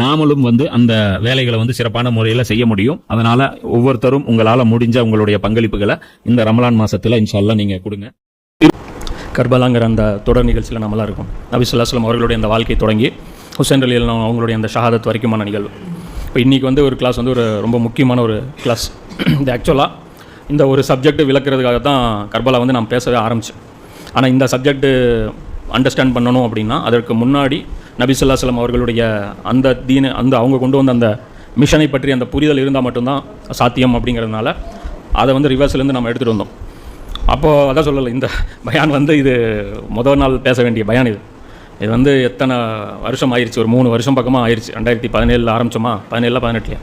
நாமளும் வந்து அந்த வேலைகளை வந்து சிறப்பான முறையில் செய்ய முடியும். அதனால ஒவ்வொருத்தரும் உங்களால் முடிஞ்ச உங்களுடைய பங்களிப்புகளை இந்த ரமலான் மாசத்துல இன்ஷால்லா நீங்க கொடுங்க. கர்பலாங்கிற அந்த தொடர் நிகழ்ச்சியில் நம்மளாம் இருக்கும். நபி சொல்லாஸ்லம் அவர்களுடைய அந்த வாழ்க்கை தொடங்கி ஹுசேன் அலி அவங்களுடைய அந்த ஷஹாதத் வரைக்குமான நிகழ்வு. இப்போ இன்றைக்கி வந்து ஒரு கிளாஸ் வந்து ஒரு ரொம்ப முக்கியமான ஒரு கிளாஸ் இது ஆக்சுவலாக இந்த ஒரு சப்ஜெக்ட் விளக்குறதுக்காக தான் கர்பலா வந்து நான் பேசவே ஆரம்பித்தேன் ஆனால் இந்த சப்ஜெக்ட்டு அண்டர்ஸ்டாண்ட் பண்ணணும் அப்படின்னா அதற்கு முன்னாடி நபி சொல்லாஸ்லம் அவர்களுடைய அந்த தீன அந்த அவங்க கொண்டு வந்த அந்த மிஷனை பற்றி அந்த புரிதல் இருந்தால் மட்டும்தான் சாத்தியம் அப்படிங்கிறதுனால அதை வந்து ரிவர்ஸ்லேருந்து நம்ம எடுத்துகிட்டு வந்தோம். அப்போது அதான் சொல்லலை இந்த பயான் வந்து இது முதல் நாள் பேச வேண்டிய பயான் இது. இது வந்து எத்தனை வருஷம் ஆயிடுச்சு ஒரு மூணு வருஷம் பக்கமாக ஆயிடுச்சு ரெண்டாயிரத்தி பதினேழில் ஆரம்பிச்சோமா? பதினேழில் பதினெட்டுலையா?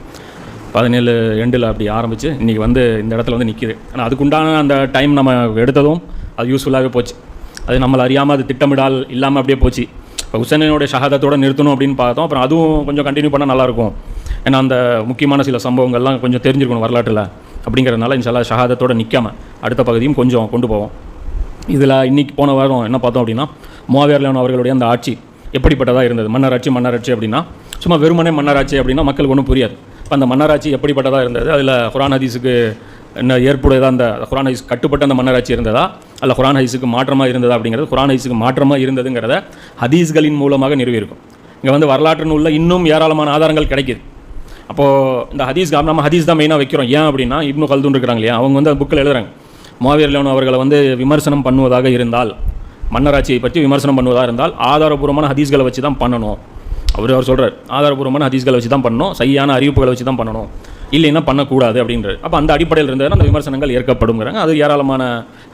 பதினேழு எண்டில் அப்படி ஆரம்பித்து இன்றைக்கி வந்து இந்த இடத்துல வந்து நிற்கிது ஆனால் அதுக்குண்டான அந்த டைம் நம்ம எடுத்ததும் அது யூஸ்ஃபுல்லாகவே போச்சு. அது நம்மளை அறியாமல் அது திட்டமிடால் இல்லாமல் அப்படியே போச்சு. இப்போ உசேனனுடைய ஷஹாதத்தோடு நிறுத்தணும் அப்படின்னு பார்த்தோம். அப்புறம் அதுவும் கொஞ்சம் கண்டினியூ பண்ணால் நல்லாயிருக்கும். ஏன்னா அந்த முக்கியமான சில சம்பவங்கள்லாம் கொஞ்சம் தெரிஞ்சிருக்கணும் வரலாற்றில். அப்படிங்கிறதுனால இன்ஷால்லா ஷஹாதத்தோடு நிற்காமல் அடுத்த பகுதியும் கொஞ்சம் கொண்டு போவோம். இதில் இன்றைக்கி போன வாரம் என்ன பார்த்தோம் அப்படின்னா மோவியர்லான் அவர்களுடைய அந்த ஆட்சி எப்படிப்பட்டதாக இருந்தது? மன்னராட்சி மன்னராட்சி அப்படின்னா சும்மா வெறுமனே மன்னராட்சி அப்படின்னா மக்களுக்கு ஒன்றும் புரியாது. இப்போ அந்த மன்னராட்சி எப்படிப்பட்டதாக இருந்தது? அதில் குரான் ஹதீஸுக்கு என்ன ஏற்புடையதாக அந்த குரான் ஹதீஸ் கட்டுப்பட்ட அந்த மன்னராட்சி இருந்ததா? அல்ல குரான் ஹதீஸுக்கு மாற்றமாக இருந்ததா அப்படிங்கிறது குரான் ஹதீஸுக்கு மாற்றமாக இருந்ததுங்கிறத ஹதீஸ்களின் மூலமாக நிறுவியிருக்கும் இங்கே வந்து வரலாற்று நூலில் இன்னும் ஏராளமான ஆதாரங்கள் கிடைக்குது. அப்போது இந்த ஹதீஸ் நம்ம ஹதீஸ் தான் மெயினாக வைக்கிறோம். ஏன் அப்படின்னா இப்னு கல்துன் இருக்கிறாங்க இல்லையா? அவங்க வந்து புக்கில் எழுதுறாங்க. மாவீர் லோன் அவர்களை வந்து விமர்சனம் பண்ணுவதாக இருந்தால் மன்னராட்சியை பற்றி விமர்சனம் பண்ணுவதாக இருந்தால் ஆதாரபூர்வமான ஹதீஸ்களை வச்சு தான் பண்ணணும். அவர் அவர் சொல்கிறார் ஆதாரபூர்வமான ஹதீஸ்களை வச்சு தான் பண்ணணும் சரியான அறிவிப்புகளை வச்சு தான் பண்ணணும். இல்லைன்னா பண்ணக்கூடாது அப்படின்றது அப்போ அந்த அடிப்படையில் இருந்ததுன்னா அந்த விமர்சனங்கள் ஏற்கப்படுங்கிறாங்க அது ஏராளமான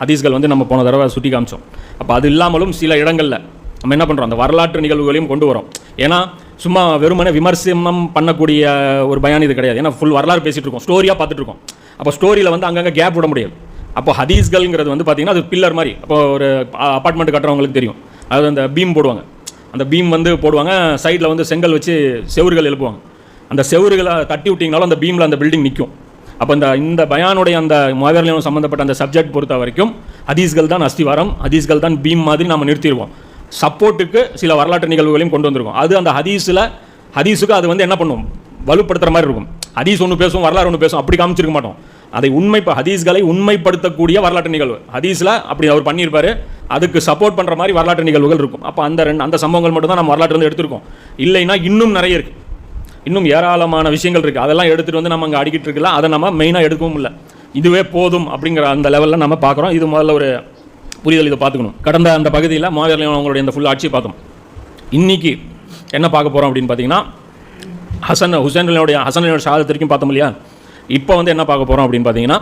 ஹதீஸ்கள் வந்து நம்ம போன தடவை சுட்டி காமிச்சோம். அப்போ அது இல்லாமலும் சில இடங்களில் நம்ம என்ன பண்ணுறோம் அந்த வரலாற்று நிகழ்வுகளையும் கொண்டு வரோம். ஏன்னா சும்மா வெறுமனே விமர்சனம் பண்ணக்கூடிய ஒரு பயான் இது கிடையாது. ஏன்னா ஃபுல் வரலாறு பேசிட்டு இருக்கோம். ஸ்டோரியாக பார்த்துட்டு இருக்கோம். அப்போ ஸ்டோரியில் வந்து அங்கங்கே கேப் விட முடியாது. அப்போ ஹதீஸ்கள்ங்கிறது வந்து பார்த்திங்கன்னா அது பில்லர் மாதிரி. அப்போ ஒரு அப்பார்ட்மெண்ட் கட்டுறவங்களுக்கு தெரியும். அது அந்த பீம் போடுவாங்க. அந்த பீம் வந்து போடுவாங்க. சைடில் வந்து செங்கல் வச்சு செவுறுகள் எழுப்புவாங்க. அந்த செவுறுகளை தட்டி விட்டிங்கனாலும் அந்த பீமில் அந்த பில்டிங் நிற்கும் அப்போ இந்த இந்த பயானுடைய அந்த மாவீரலையும் சம்மந்தப்பட்ட அந்த சப்ஜெக்ட் பொறுத்த வரைக்கும் ஹதீஸ்கள் தான் அஸ்திவாரம் ஹதீஸ்கள் தான் பீம் மாதிரி நம்ம நிறுத்திடுவோம். சப்போர்ட்டுக்கு சில வரலாற்று நிகழ்வுகளையும் கொண்டு வந்திருக்கோம். அது அந்த ஹதீஸில் ஹதீஸுக்கு அது வந்து என்ன பண்ணும்? வலுப்படுத்துகிற மாதிரி இருக்கும். ஹதீஸ் ஒன்று பேசும் வரலாறு ஒன்று பேசும் அப்படி காமிச்சிருக்க மாட்டோம். அதை உண்மை ஹதீஸ்களை உண்மைப்படுத்தக்கூடிய வரலாற்று நிகழ்வு. ஹதீஸில் அப்படி அவர் பண்ணியிருப்பார். அதுக்கு சப்போர்ட் பண்ணுற மாதிரி வரலாற்று நிகழ்வுகள் இருக்கும். அப்போ அந்த ரெண்டு அந்த சம்பவங்கள் மட்டும் தான் நம்ம வரலாற்று வந்து எடுத்திருக்கோம். இல்லைன்னா இன்னும் நிறைய இருக்குது இன்னும் ஏராளமான விஷயங்கள் இருக்குது அதெல்லாம் எடுத்துகிட்டு வந்து நம்ம அங்கே அடிக்கிட்டு இருக்கலாம். அதை நம்ம மெயினாக எடுக்கவும் இல்லை. இதுவே போதும் அப்படிங்கிற அந்த லெவலில் நம்ம பார்க்குறோம். இது முதல்ல ஒரு புரிதல் இதை பார்த்துக்கணும். கடந்த அந்த பகுதியில் மாவீரலையும் அவங்களுடைய இந்த ஃபுல் ஆட்சியை பார்த்தோம். இன்றைக்கி என்ன பார்க்க போகிறோம் அப்படின்னு பார்த்தீங்கன்னா ஹசன் ஹுசேனுடைய ஹசனுடைய ஷஹாதத் வரைக்கும் பார்த்தோம் இல்லையா? இப்போ வந்து என்ன பார்க்க போகிறோம் அப்படின்னு பார்த்தீங்கன்னா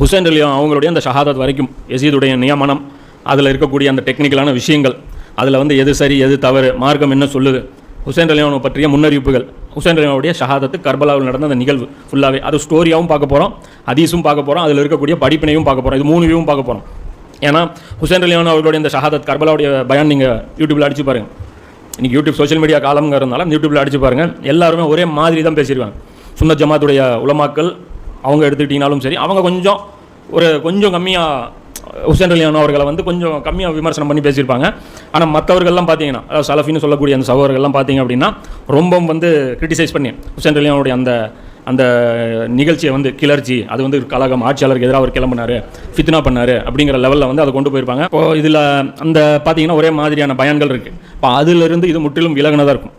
ஹுசேன் அலியோ அவங்களுடைய அந்த ஷஹாதத் வரைக்கும் எசீதுடைய நியமனம் அதில் இருக்கக்கூடிய அந்த டெக்னிக்கலான விஷயங்கள் அதில் வந்து எது சரி எது தவறு மார்க்கம் என்ன சொல்லுது ஹுசேன் அலியோனை பற்றிய முன்னறிவிப்புகள் ஹுசேன் அலியாவுடைய ஷஹாதத்து கர்பலாவில் நடந்த அந்த நிகழ்வு ஃபுல்லாகவே அது ஸ்டோரியாகவும் பார்க்க போகிறோம் ஹதீஸும் பார்க்க போகிறோம் அதில் இருக்கக்கூடிய படிப்பினையும் பார்க்க போகிறோம் இது மூணு வியூவும் பார்க்க போகிறோம் ஏன்னா ஹுசேன் ரலியான் அவர்களுடைய இந்த ஷஹாதத் கர்பலாவுடைய பயன் நீங்கள் யூடியூப்பில் அடிச்சு பாருங்க. இன்றைக்கி யூடியூப் சோஷியல் மீடியா காலங்கிறதுனால யூடியூப்பில் அடிச்சு பாருங்கள் எல்லாருமே ஒரே மாதிரி தான் பேசிடுவாங்க சுந்த ஜமாத்துடைய உலமாக்கள் அவங்க எடுத்துக்கிட்டிங்கனாலும் சரி அவங்க கொஞ்சம் ஒரு கொஞ்சம் கம்மியாக ஹுசேன் அலியானோ அவர்களை வந்து கொஞ்சம் கம்மியாக விமர்சனம் பண்ணி பேசியிருப்பாங்க. ஆனால் மற்றவர்கள்லாம் பார்த்தீங்கன்னா அதாவது சலஃபின்னு சொல்லக்கூடிய அந்த சகோதரர்கள்லாம் பார்த்தீங்க அப்படின்னா ரொம்ப வந்து கிரிட்டிசைஸ் பண்ணி ஹுசேன் அலியானுடைய அந்த அந்த நிகழ்ச்சியை வந்து கிளர்ச்சி அது வந்து கழகம் ஆட்சியாளருக்கு எதிராக அவர் கிளம்பினார் ஃபித்னா பண்ணாரு அப்படிங்கிற லெவலில் வந்து அதை கொண்டு போயிருப்பாங்க. இப்போ இதில் அந்த பார்த்தீங்கன்னா ஒரே மாதிரியான பயான்கள் இருக்குது இப்போ அதிலிருந்து இது முற்றிலும் விலகினதாக இருக்கும்.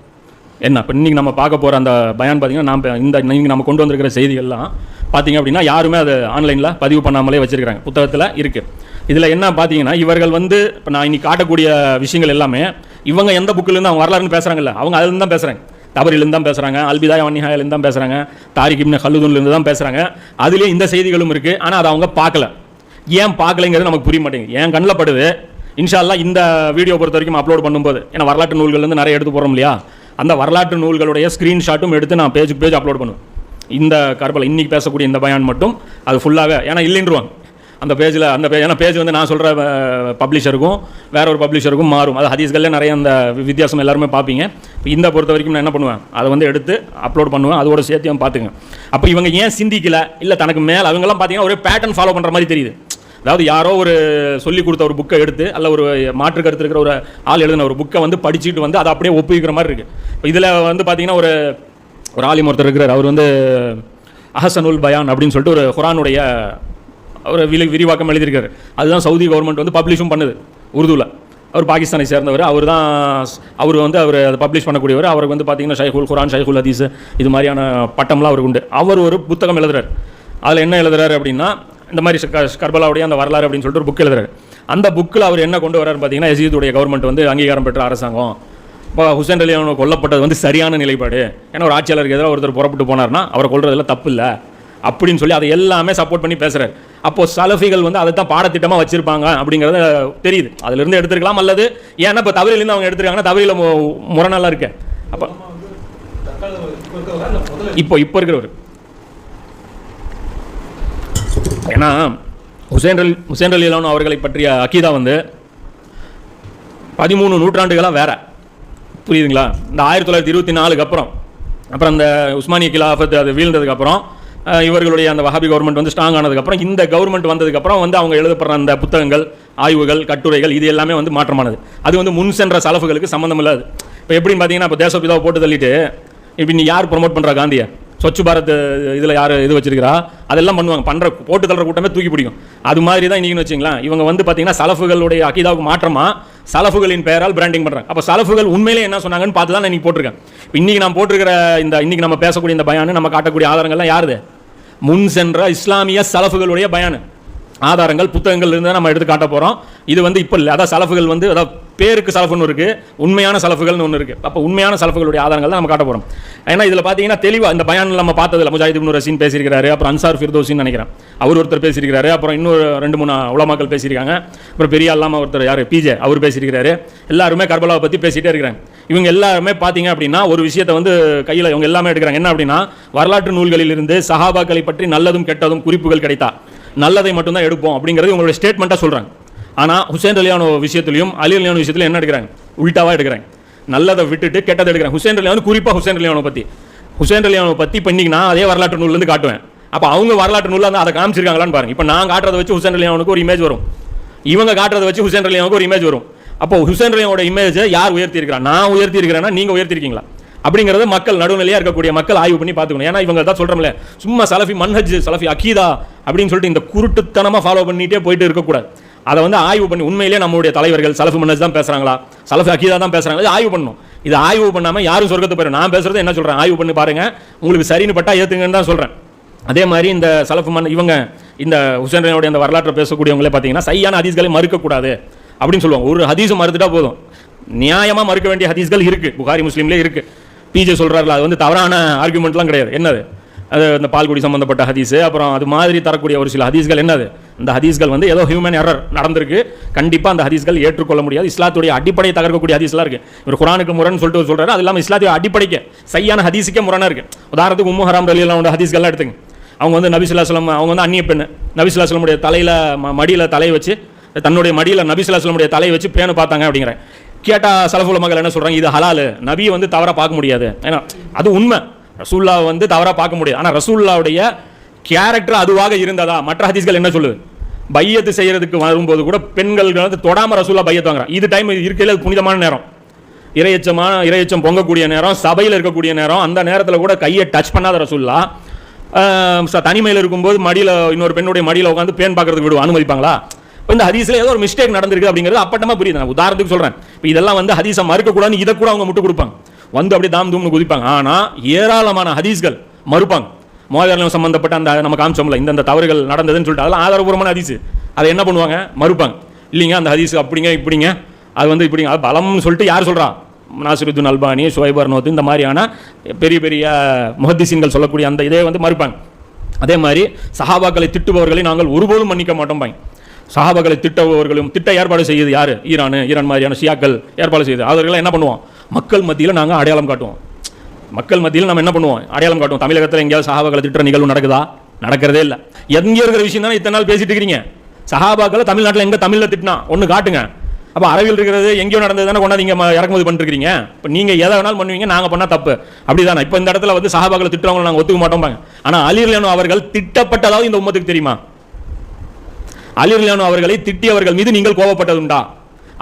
என்ன இப்போ இன்றைக்கி நம்ம பார்க்க போகிற அந்த பயான் பார்த்தீங்கன்னா நாம் இந்த இன்றைக்கி நம்ம கொண்டு வந்திருக்கிற செய்திகள்லாம் பார்த்தீங்க அப்படின்னா யாருமே அது ஆன்லைனில் பதிவு பண்ணாமலே வச்சுருக்காங்க புத்தகத்தில் இருக்குது இதில் என்ன பார்த்தீங்கன்னா இவர்கள் வந்து இப்போ நான் இன்னைக்கு காட்டக்கூடிய விஷயங்கள் எல்லாமே இவங்க எந்த புக்கிலேருந்து அவங்க வரலாறுன்னு பேசுகிறாங்கல்ல அவங்க அதுலேருந்து தான் பேசுகிறாங்க தபரிலேருந்து தான் பேசுகிறாங்க அல்பிதாய் வன்னிஹாயிலேருந்து தான் பேசுகிறாங்க தாரிக் இப்னு ஹல்லுதூன்லேருந்து தான் பேசுகிறாங்க அதுலேயே இந்த செய்திகளும் இருக்குது ஆனால் அதை அவங்க பார்க்கல. ஏன் பார்க்கலைங்கிறது நமக்கு புரிய மாட்டேங்குது. ஏன் கண்ணில் படுது. இன்ஷால்லா இந்த வீடியோ பொறுத்த வரைக்கும் அப்லோட் பண்ணும்போது ஏன்னா வரலாற்று நூல்கள்லேருந்து நிறைய எடுத்து போகிறோம் இல்லையா? அந்த வரலாற்று நூல்களுடைய ஸ்க்ரீன்ஷாட்டும் எடுத்து நான் பேஜுக்கு பேஜ் அப்லோட் பண்ணுவேன். இந்த கர்பலை இன்றைக்கி பேசக்கூடிய இந்த பயான் மட்டும் அது ஃபுல்லாகவே ஏன்னா இல்லைன்றுவாங்க. அந்த பேஜில் அந்த பே ஏன்னா பேஜ் வந்து நான் சொல்கிற பப்ளிஷருக்கும் வேற ஒரு பப்ளிஷருக்கும் மாறும். அது ஹதீஸ்களில் நிறைய அந்த வித்தியாசம் எல்லாருமே பார்ப்பீங்க. இப்போ இந்த பொறுத்த வரைக்கும் நான் என்ன பண்ணுவேன்? அதை வந்து எடுத்து அப்லோட் பண்ணுவேன். அதோட சேர்த்தியும் பார்த்துங்க அப்போ இவங்க ஏன் சிந்திக்கல? இல்லை தனக்கு மேலே அவங்கெல்லாம் பார்த்தீங்கன்னா ஒரு பேட்டர்ன் ஃபாலோ பண்ணுற மாதிரி தெரியுது. அதாவது யாரோ ஒரு சொல்லி கொடுத்த ஒரு புக்கை எடுத்து அல்ல ஒரு மாற்று கருத்து இருக்கிற ஒரு ஆள் எழுதின ஒரு புக்கை வந்து படிச்சுட்டு வந்து அதை அப்படியே ஒப்புவிக்கிற மாதிரி இருக்குது இப்போ இதில் வந்து பார்த்தீங்கன்னா ஒரு ஒரு ஆலிம் ஒருத்தர் இருக்கிறார். அவர் வந்து அஹசனுல் பயான் அப்படின்னு சொல்லிட்டு ஒரு குரானுடைய ஒரு விலை விரிவாக்கம் எழுதியிருக்காரு. அதுதான் சவுதி கவர்மெண்ட் வந்து பப்ளிஷும் பண்ணுது உருதுவில் அவர் பாகிஸ்தானை சேர்ந்தவர். அவர் தான் அவர் வந்து அவர் அதை பப்ளிஷ் பண்ணக்கூடியவர். அவருக்கு வந்து பார்த்தீங்கன்னா ஷைகுல் குரான் ஷைகுல் ஹதீஸ் இது மாதிரியான பட்டம்லாம் அவருக்கு உண்டு. அவர் ஒரு புத்தகம் எழுதுறாரு. அதில் என்ன எழுதுறாரு அப்படின்னா இந்த மாதிரி க- கர்பலாவுடைய அந்த வரலாறு அப்படின்னு சொல்லிட்டு ஒரு புக் எழுதுறாரு. அந்த புக்கில் அவர் என்ன கொண்டு வராரு பார்த்தீங்கன்னா எசீதுடைய கவர்மெண்ட் வந்து அங்கீகாரம் பெற்ற அரசாங்கம். இப்போ ஹுசேன் அலி அவனை கொல்லப்பட்டது வந்து சரியான நிலைப்பாடு. ஏன்னா ஒரு ஆட்சியாளருக்கு எதிராக ஒருத்தர் புறப்பட்டு போனார்னா அவரை கொள்றதுல தப்பு இல்லை. அப்படின்னு சொல்லி அதை எல்லாமே சப்போர்ட் பண்ணி பேசுகிறார் அப்போது சலஃபிகள் வந்து அதை தான் பாடத்திட்டமாக வச்சுருப்பாங்க அப்படிங்கிறது தெரியுது. அதிலிருந்து எடுத்துருக்கலாம் அல்லது ஏன்னா இப்போ தவறிலேருந்து அவங்க எடுத்துருக்காங்கன்னா தவறியில் முரணெல்லாம் இருக்கேன் அப்போ இப்போ இப்போ இருக்கிறவர். ஏன்னா ஹுசேன் அலி ஹுசேன் அலி அவர்களை பற்றிய அக்கீதா வந்து பதிமூணு நூற்றாண்டுகளாக வேறு. புரியுதுங்களா? இந்த ஆயிரத்தி தொள்ளாயிரத்தி இருபத்தி நாலுக்கு அப்புறம். அப்புறம் அந்த உஸ்மானிய கிலாஃபத் அது வீழ்ந்ததுக்கப்புறம் இவர்களுடைய அந்த வஹாபி கவர்மெண்ட் வந்து ஸ்ட்ராங் ஆனதுக்கப்புறம் இந்த கவர்மெண்ட் வந்ததுக்கப்புறம் வந்து அவங்க எழுதப்படுற அந்த புத்தகங்கள் ஆய்வுகள் கட்டுரைகள் இது எல்லாமே வந்து மாற்றமானது. அது வந்து முன் சென்ற சலஃபுகளுக்கு சம்மந்தம் இல்லாது இப்போ எப்படின்னு பார்த்தீங்கன்னா இப்போ தேசப்பிதாவை போட்டு தள்ளிட்டு இப்போ நீ யார் ப்ரொமோட் பண்ணுறா காந்தியை? ஸ்வச் பாரத் இதில் யார் இது வச்சிருக்கிறா? அதெல்லாம் பண்ணுவாங்க. பண்ணுற போட்டு தள்ளுற கூட்டமே தூக்கி பிடிக்கும். அது மாதிரி தான் இன்றைக்கின்னு வச்சிங்களேன். இவங்க வந்து பார்த்தீங்கன்னா சலஃபுகளுடைய அகிதாவுக்கு மாற்றமா சலஃபுகளின் பெயரால் பிராண்டிங் பண்ணுறாங்க அப்போ சலஃபுகள் உண்மையிலே என்ன சொன்னாங்கன்னு பார்த்து தான் நான் போட்டிருக்கேன். இன்றைக்கி நான் போட்டிருக்கிற இந்த இன்றைக்கி நம்ம பேசக்கூடிய இந்த பயானு நம்ம காட்டக்கூடிய ஆதாரங்கள்லாம் யாருது? முன் சென்ற இஸ்லாமிய சலஃபுகளுடைய பயானு. ஆதாரங்கள் புத்தகங்கள் இருந்து நம்ம எடுத்து காட்ட போகிறோம் இது வந்து இப்போ இல்லை. அதான் சலஃபுகள் வந்து அதாவது பேருக்கு சலஃபுன்னு இருக்குது உண்மையான சலஃபுகள்னு ஒன்று இருக்குது அப்போ உண்மையான சலஃபுகளுடைய ஆதாரங்கள் தான் நம்ம காட்ட போகிறோம் ஏன்னா இதில் பார்த்தீங்கன்னா தெளிவாக இந்த பயானில் நம்ம பார்த்ததில்ல முஜாஹித் இப்னு ரசீன் பேசியிருக்காரு அப்புறம் அன்சார் ஃபிர்தோசின்னு நினைக்கிறேன். அவர் ஒருத்தர் பேசியிருக்காரு அப்புறம் இன்னொரு ரெண்டு மூணு உலமாக்கள் பேசியிருக்காங்க. அப்புறம் பெரிய அல்லாம ஒருத்தர் யார்? பிஜே அவர் பேசியிருக்கிறாரு. எல்லாருமே கர்பலாவை பற்றி பேசிகிட்டே இருக்கிறாங்க. இவங்க எல்லாருமே பார்த்தீங்க அப்படின்னா ஒரு விஷயத்தை வந்து கையில் இவங்க எல்லாமே எடுக்கிறாங்க. என்ன அப்படின்னா வரலாற்று நூல்களிலிருந்து சஹாபாக்களை பற்றி நல்லதும் கெட்டதும் குறிப்புகள் கிடைத்தா. நல்லதை மட்டும்தான் எடுப்போம் அப்படிங்கிறது உங்களுடைய ஸ்டேட்மெண்ட்டாக சொல்கிறாங்க ஆனால் ஹுசேன் அலியானோ விஷயத்திலையும் அலி அலியானோ விஷயத்திலும் என்ன எடுக்கிறாங்க? உல்ட்டாவாக எடுக்கிறாங்க. நல்லதை விட்டுட்டு கெட்டதை எடுக்கிறாங்க. ஹுசேன் அலியானோ குறிப்பாக ஹுசேன் அலியானோ பற்றி ஹுசேன் அலியானோ பற்றி இப்போ நான் அதே வரலாற்று நூல்லேருந்து காட்டுவேன். அப்போ அவங்க வரலாற்று நூலில் அதை காமிச்சிருக்காங்களான்னு பாருங்க. இப்போ நான் காட்டுறதை வச்சு ஹுசேன் அலியானுக்கு ஒரு இமேஜ் வரும். இவங்க காட்டுறதை வச்சு ஹுசேன் அலியானுக்கு ஒரு இமேஜ் வரும். அப்போ ஹுசேன் அலியானோட இமேஜை யார் உயர்த்தி இருக்கிறா நான் உயர்த்தி இருக்கிறேன்னா நீங்கள் உயர்த்திருக்கீங்களா அப்படிங்கிறது மக்கள் நடுநிலையாக இருக்கக்கூடிய மக்கள் ஆய்வு பண்ணி பார்த்துக்கணும். ஏன்னா இவங்க தான் சொல்கிறோம்ல சும்மா சலஃபி மன்ஹஜ் சலஃபி அக்கீதா அப்படின்னு சொல்லிட்டு இந்த குருட்டுத்தனமாக ஃபாலோ பண்ணிட்டே போயிட்டு இருக்கக்கூடாது. அதை வந்து ஆய்வு பண்ணி உண்மையிலேயே நம்மளுடைய தலைவர்கள் சலஃபு மன்னஸ் தான் பேசுகிறாங்களா சலஃபு அக்கீதா தான் பேசுகிறாங்களா இது ஆய்வு பண்ணணும். இது ஆய்வு பண்ணாமல் யாரும் சொர்க்கத்தை போயிடும் நான் பேசுறது என்ன சொல்கிறேன் ஆய்வு பண்ணி பாருங்கள் உங்களுக்கு சரின்னு பட்டா ஏற்றுங்கன்னு தான் சொல்கிறேன் அதே மாதிரி இந்த சலஃபு மன் இவங்க இந்த ஹுசேன் அந்த வரலாற்றை பேசக்கூடியவங்களே பார்த்தீங்கன்னா சரியான ஹதீஸ்களை மறுக்கக்கூடாது அப்படின்னு சொல்லுவாங்க. ஒரு ஹதீஸும் மறுத்துட்டா போதும். நியாயமாக மறுக்க வேண்டிய ஹதீஸ்கள் இருக்குது புகாரி முஸ்லீம்லேயே இருக்குது பிஜே சொல்கிறாருல அது வந்து தவறான ஆர்குமெண்ட்லாம் கிடையாது. என்னது? அது இந்த பால்குடி சம்மந்தப்பட்ட ஹதீஸு அப்புறம் அது மாதிரி தரக்கூடிய ஒரு சில ஹதீஸ்கள் என்னது? இந்த ஹதீஸ்கள் வந்து ஏதோ ஹியூமன் எரர் நடந்திருக்கு. கண்டிப்பாக அந்த ஹதீஸ்கள் ஏற்றுக்கொள்ள முடியாது. இஸ்லாத்துடைய அடிப்படையை தகர்க்கக்கூடிய ஹதீஸ்லாம் இருக்குது இவர் குரானுக்கு முரன்னு சொல்லிட்டு சொல்கிறாரு அது இல்லாமல் இஸ்லாத்துடைய அடிப்படைக்கு சரியான ஹதீஸுக்கே முரணாக இருக்குது உதாரணத்துக்கு உம்மு ஹராம் ரலியெல்லாம் ஹதீஸ்கள்லாம் எடுத்துங்க. அவங்க வந்து நபிசுல்லாஸ்லம் அவங்க வந்து அந்நிய பெண்ணு. நபிசுல்லாஸ்லமுடைய தலையில் மடியில் தலையை வச்சு தன்னுடைய மடியில் நபிசுல்லாஸ்லமுடைய தலையை வச்சு பேணு பார்த்தாங்க அப்படிங்கிறேன். கேட்டால் சலஃபுல மகள் என்ன சொல்கிறாங்க இது ஹலாலு. நபியை வந்து தவறாக பார்க்க முடியாது. ஏன்னா அது உண்மை. ரசூல்லா வந்து தவறாக பார்க்க முடியாது. ஆனால் ரசூல்லாவுடைய கேரக்டர் அதுவாக இருந்ததா? மற்ற ஹதீஸ்கள் என்ன சொல்லுது? பையத்து செய்கிறதுக்கு வரும்போது கூட பெண்கள் வந்து தொடாமல் ரசூல்லா பையத்து வாங்குறான். இது டைம் இருக்கையில் புனிதமான நேரம். இரையச்சமான இரையச்சம் பொங்கக்கூடிய நேரம் சபையில் இருக்கக்கூடிய நேரம் அந்த நேரத்தில் கூட கையை டச் பண்ணாத ரசூல்லா தனிமையில் இருக்கும்போது மடியில் இன்னொரு பெண்ணுடைய மடியில் உட்காந்து பேன் பார்க்கறதுக்கு விடுவோம் அனுமதிப்பாங்களா? இந்த ஹதீஸ்ல ஏதோ ஒரு மிஸ்டேக் நடந்திருக்கு அப்படிங்கிறது அப்பட்டமா புரியுது. நான் உதாரணத்துக்கு சொல்றேன். இப்போ இதெல்லாம் வந்து ஹதீஸை மறுக்கக்கூடாதுன்னு இதை கூட அவங்க முட்டு கொடுப்பாங்க. வந்து அப்படியே தாம் தூம்னு குதிப்பாங்க. ஆனால் ஏராளமான ஹதீஸ்கள் மறுப்பாங்க. மோதிரம் சம்பந்தப்பட்ட அந்த நம்ம காமிச்சோம்ல இந்த தவறுகள் நடந்ததுன்னு சொல்லிட்டு அதெல்லாம் ஆதாரபூர்வமான ஹதீஸ். அதை என்ன பண்ணுவாங்க? மறுப்பாங்க. இல்லைங்க அந்த ஹதீஸ் அப்படிங்க இப்படிங்க. அது வந்து இப்படிங்க. அது பலம்னு சொல்லிட்டு யார் சொல்கிறா நாசிருத்துன் அல்பானி ஷுவைபர் நோத்து இந்த மாதிரியான பெரிய பெரிய முஹத்திசீன்கள் சொல்லக்கூடிய அந்த இதே வந்து மறுப்பாங்க. அதே மாதிரி சஹாபாக்களை திட்டுபவர்களை நாங்கள் ஒருபோதும் மன்னிக்க மாட்டோம் பாய். சஹாபாக்களை திட்டவர்களும் திட்ட ஏற்பாடு செய்யுது யார்? ஈரான் ஈரான் மாதிரியான ஷியாக்கள் ஏற்பாடு செய்யுது அவர்களை என்ன பண்ணுவோம் மக்கள் மத்தியில் நாங்கள் அடையாளம் காட்டுவோம். மக்கள் மத்தியில் நம்ம என்ன பண்ணுவோம்? அடையாளம் காட்டுவோம். தமிழகத்தில் எங்கேயாவது சஹாபாக்களை திட்ட நிகழ்வு நடக்குதா? நடக்கிறதே இல்லை. எங்கே இருக்கிற விஷயம் தானே இத்தனை நாள் பேசிட்டு இருக்கிறீங்க சஹாபாக்களை தமிழ்நாட்டில் எங்கே தமிழில் திட்டினா? ஒன்று காட்டுங்க. அப்போ அரபில் இருக்கிறது எங்கேயோ நடந்தது தானே கொண்டாந்து இங்கே இறக்குமதி பண்ணிருக்கீங்க இப்போ நீங்கள் எதை வேணாலும் பண்ணுவீங்க நாங்கள் பண்ணால் தப்பு. அப்படி தானே இப்போ இந்த இடத்துல வந்து சஹாபாக்களை திட்டுறவங்களை நாங்கள் ஒத்துக்க மாட்டோம் ஆனால் அலிர்லேனோ அவர்கள் திட்டப்பட்டதாவது இந்த உமத்துக்கு தெரியுமா? அலிர்லேனோ அவர்களை திட்டியவர்கள் மீது நீங்கள் கோபப்பட்டதுண்டா?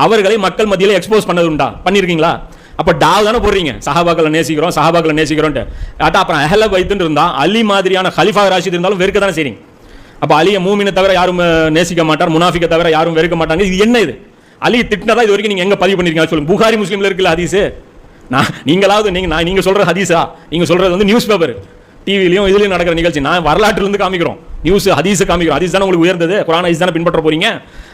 அவர்களை மக்கள் மத்தியில் எக்ஸ்போஸ் பண்ணதுண்டா? பண்ணியிருக்கீங்களா அப்போ டால் தானே போடுறீங்க. சஹாபாக்களை நேசிக்கிறோம் சஹாபாக்களை நேசிக்கிறோன்ட்டு. அட்டா அப்புறம் அஹல வைத்துன்னு இருந்தால் அலி மாதிரியான ஹலிஃபா ராஷித் இருந்தாலும் வெறுக்க தானே செய்றீங்க. அப்போ அலியை மூமினை தவிர யாரும் நேசிக்க மாட்டார் முனாஃபிக்கை தவிர யாரும் வெறுக்க மாட்டாங்க. இது என்ன இது? அலி திட்டினதா இது வரைக்கும் நீங்கள் எங்கே பதிவு பண்ணிருக்கீங்க? சொல்லுங்க. புகாரி முஸ்லீமில் இருக்குல்ல ஹதீஸு? நான் நீங்களாவது நீங்கள் நான் நீங்கள் சொல்கிற ஹதீஸா? நீங்கள் சொல்கிறது வந்து நியூஸ் பேப்பர் டிவிலையும் இதுலையும் நடக்கிற நிகழ்ச்சி. நான் வரலாற்றுலேருந்து காமிக்கிறோம். நியூஸ் ஹதீஸ் காமிக்கிறோம். ஹதீஸ் தானே உங்களுக்கு உயர்ந்தது? குரான் ஹதீஸ் தானே பின்பற்ற போறீங்க?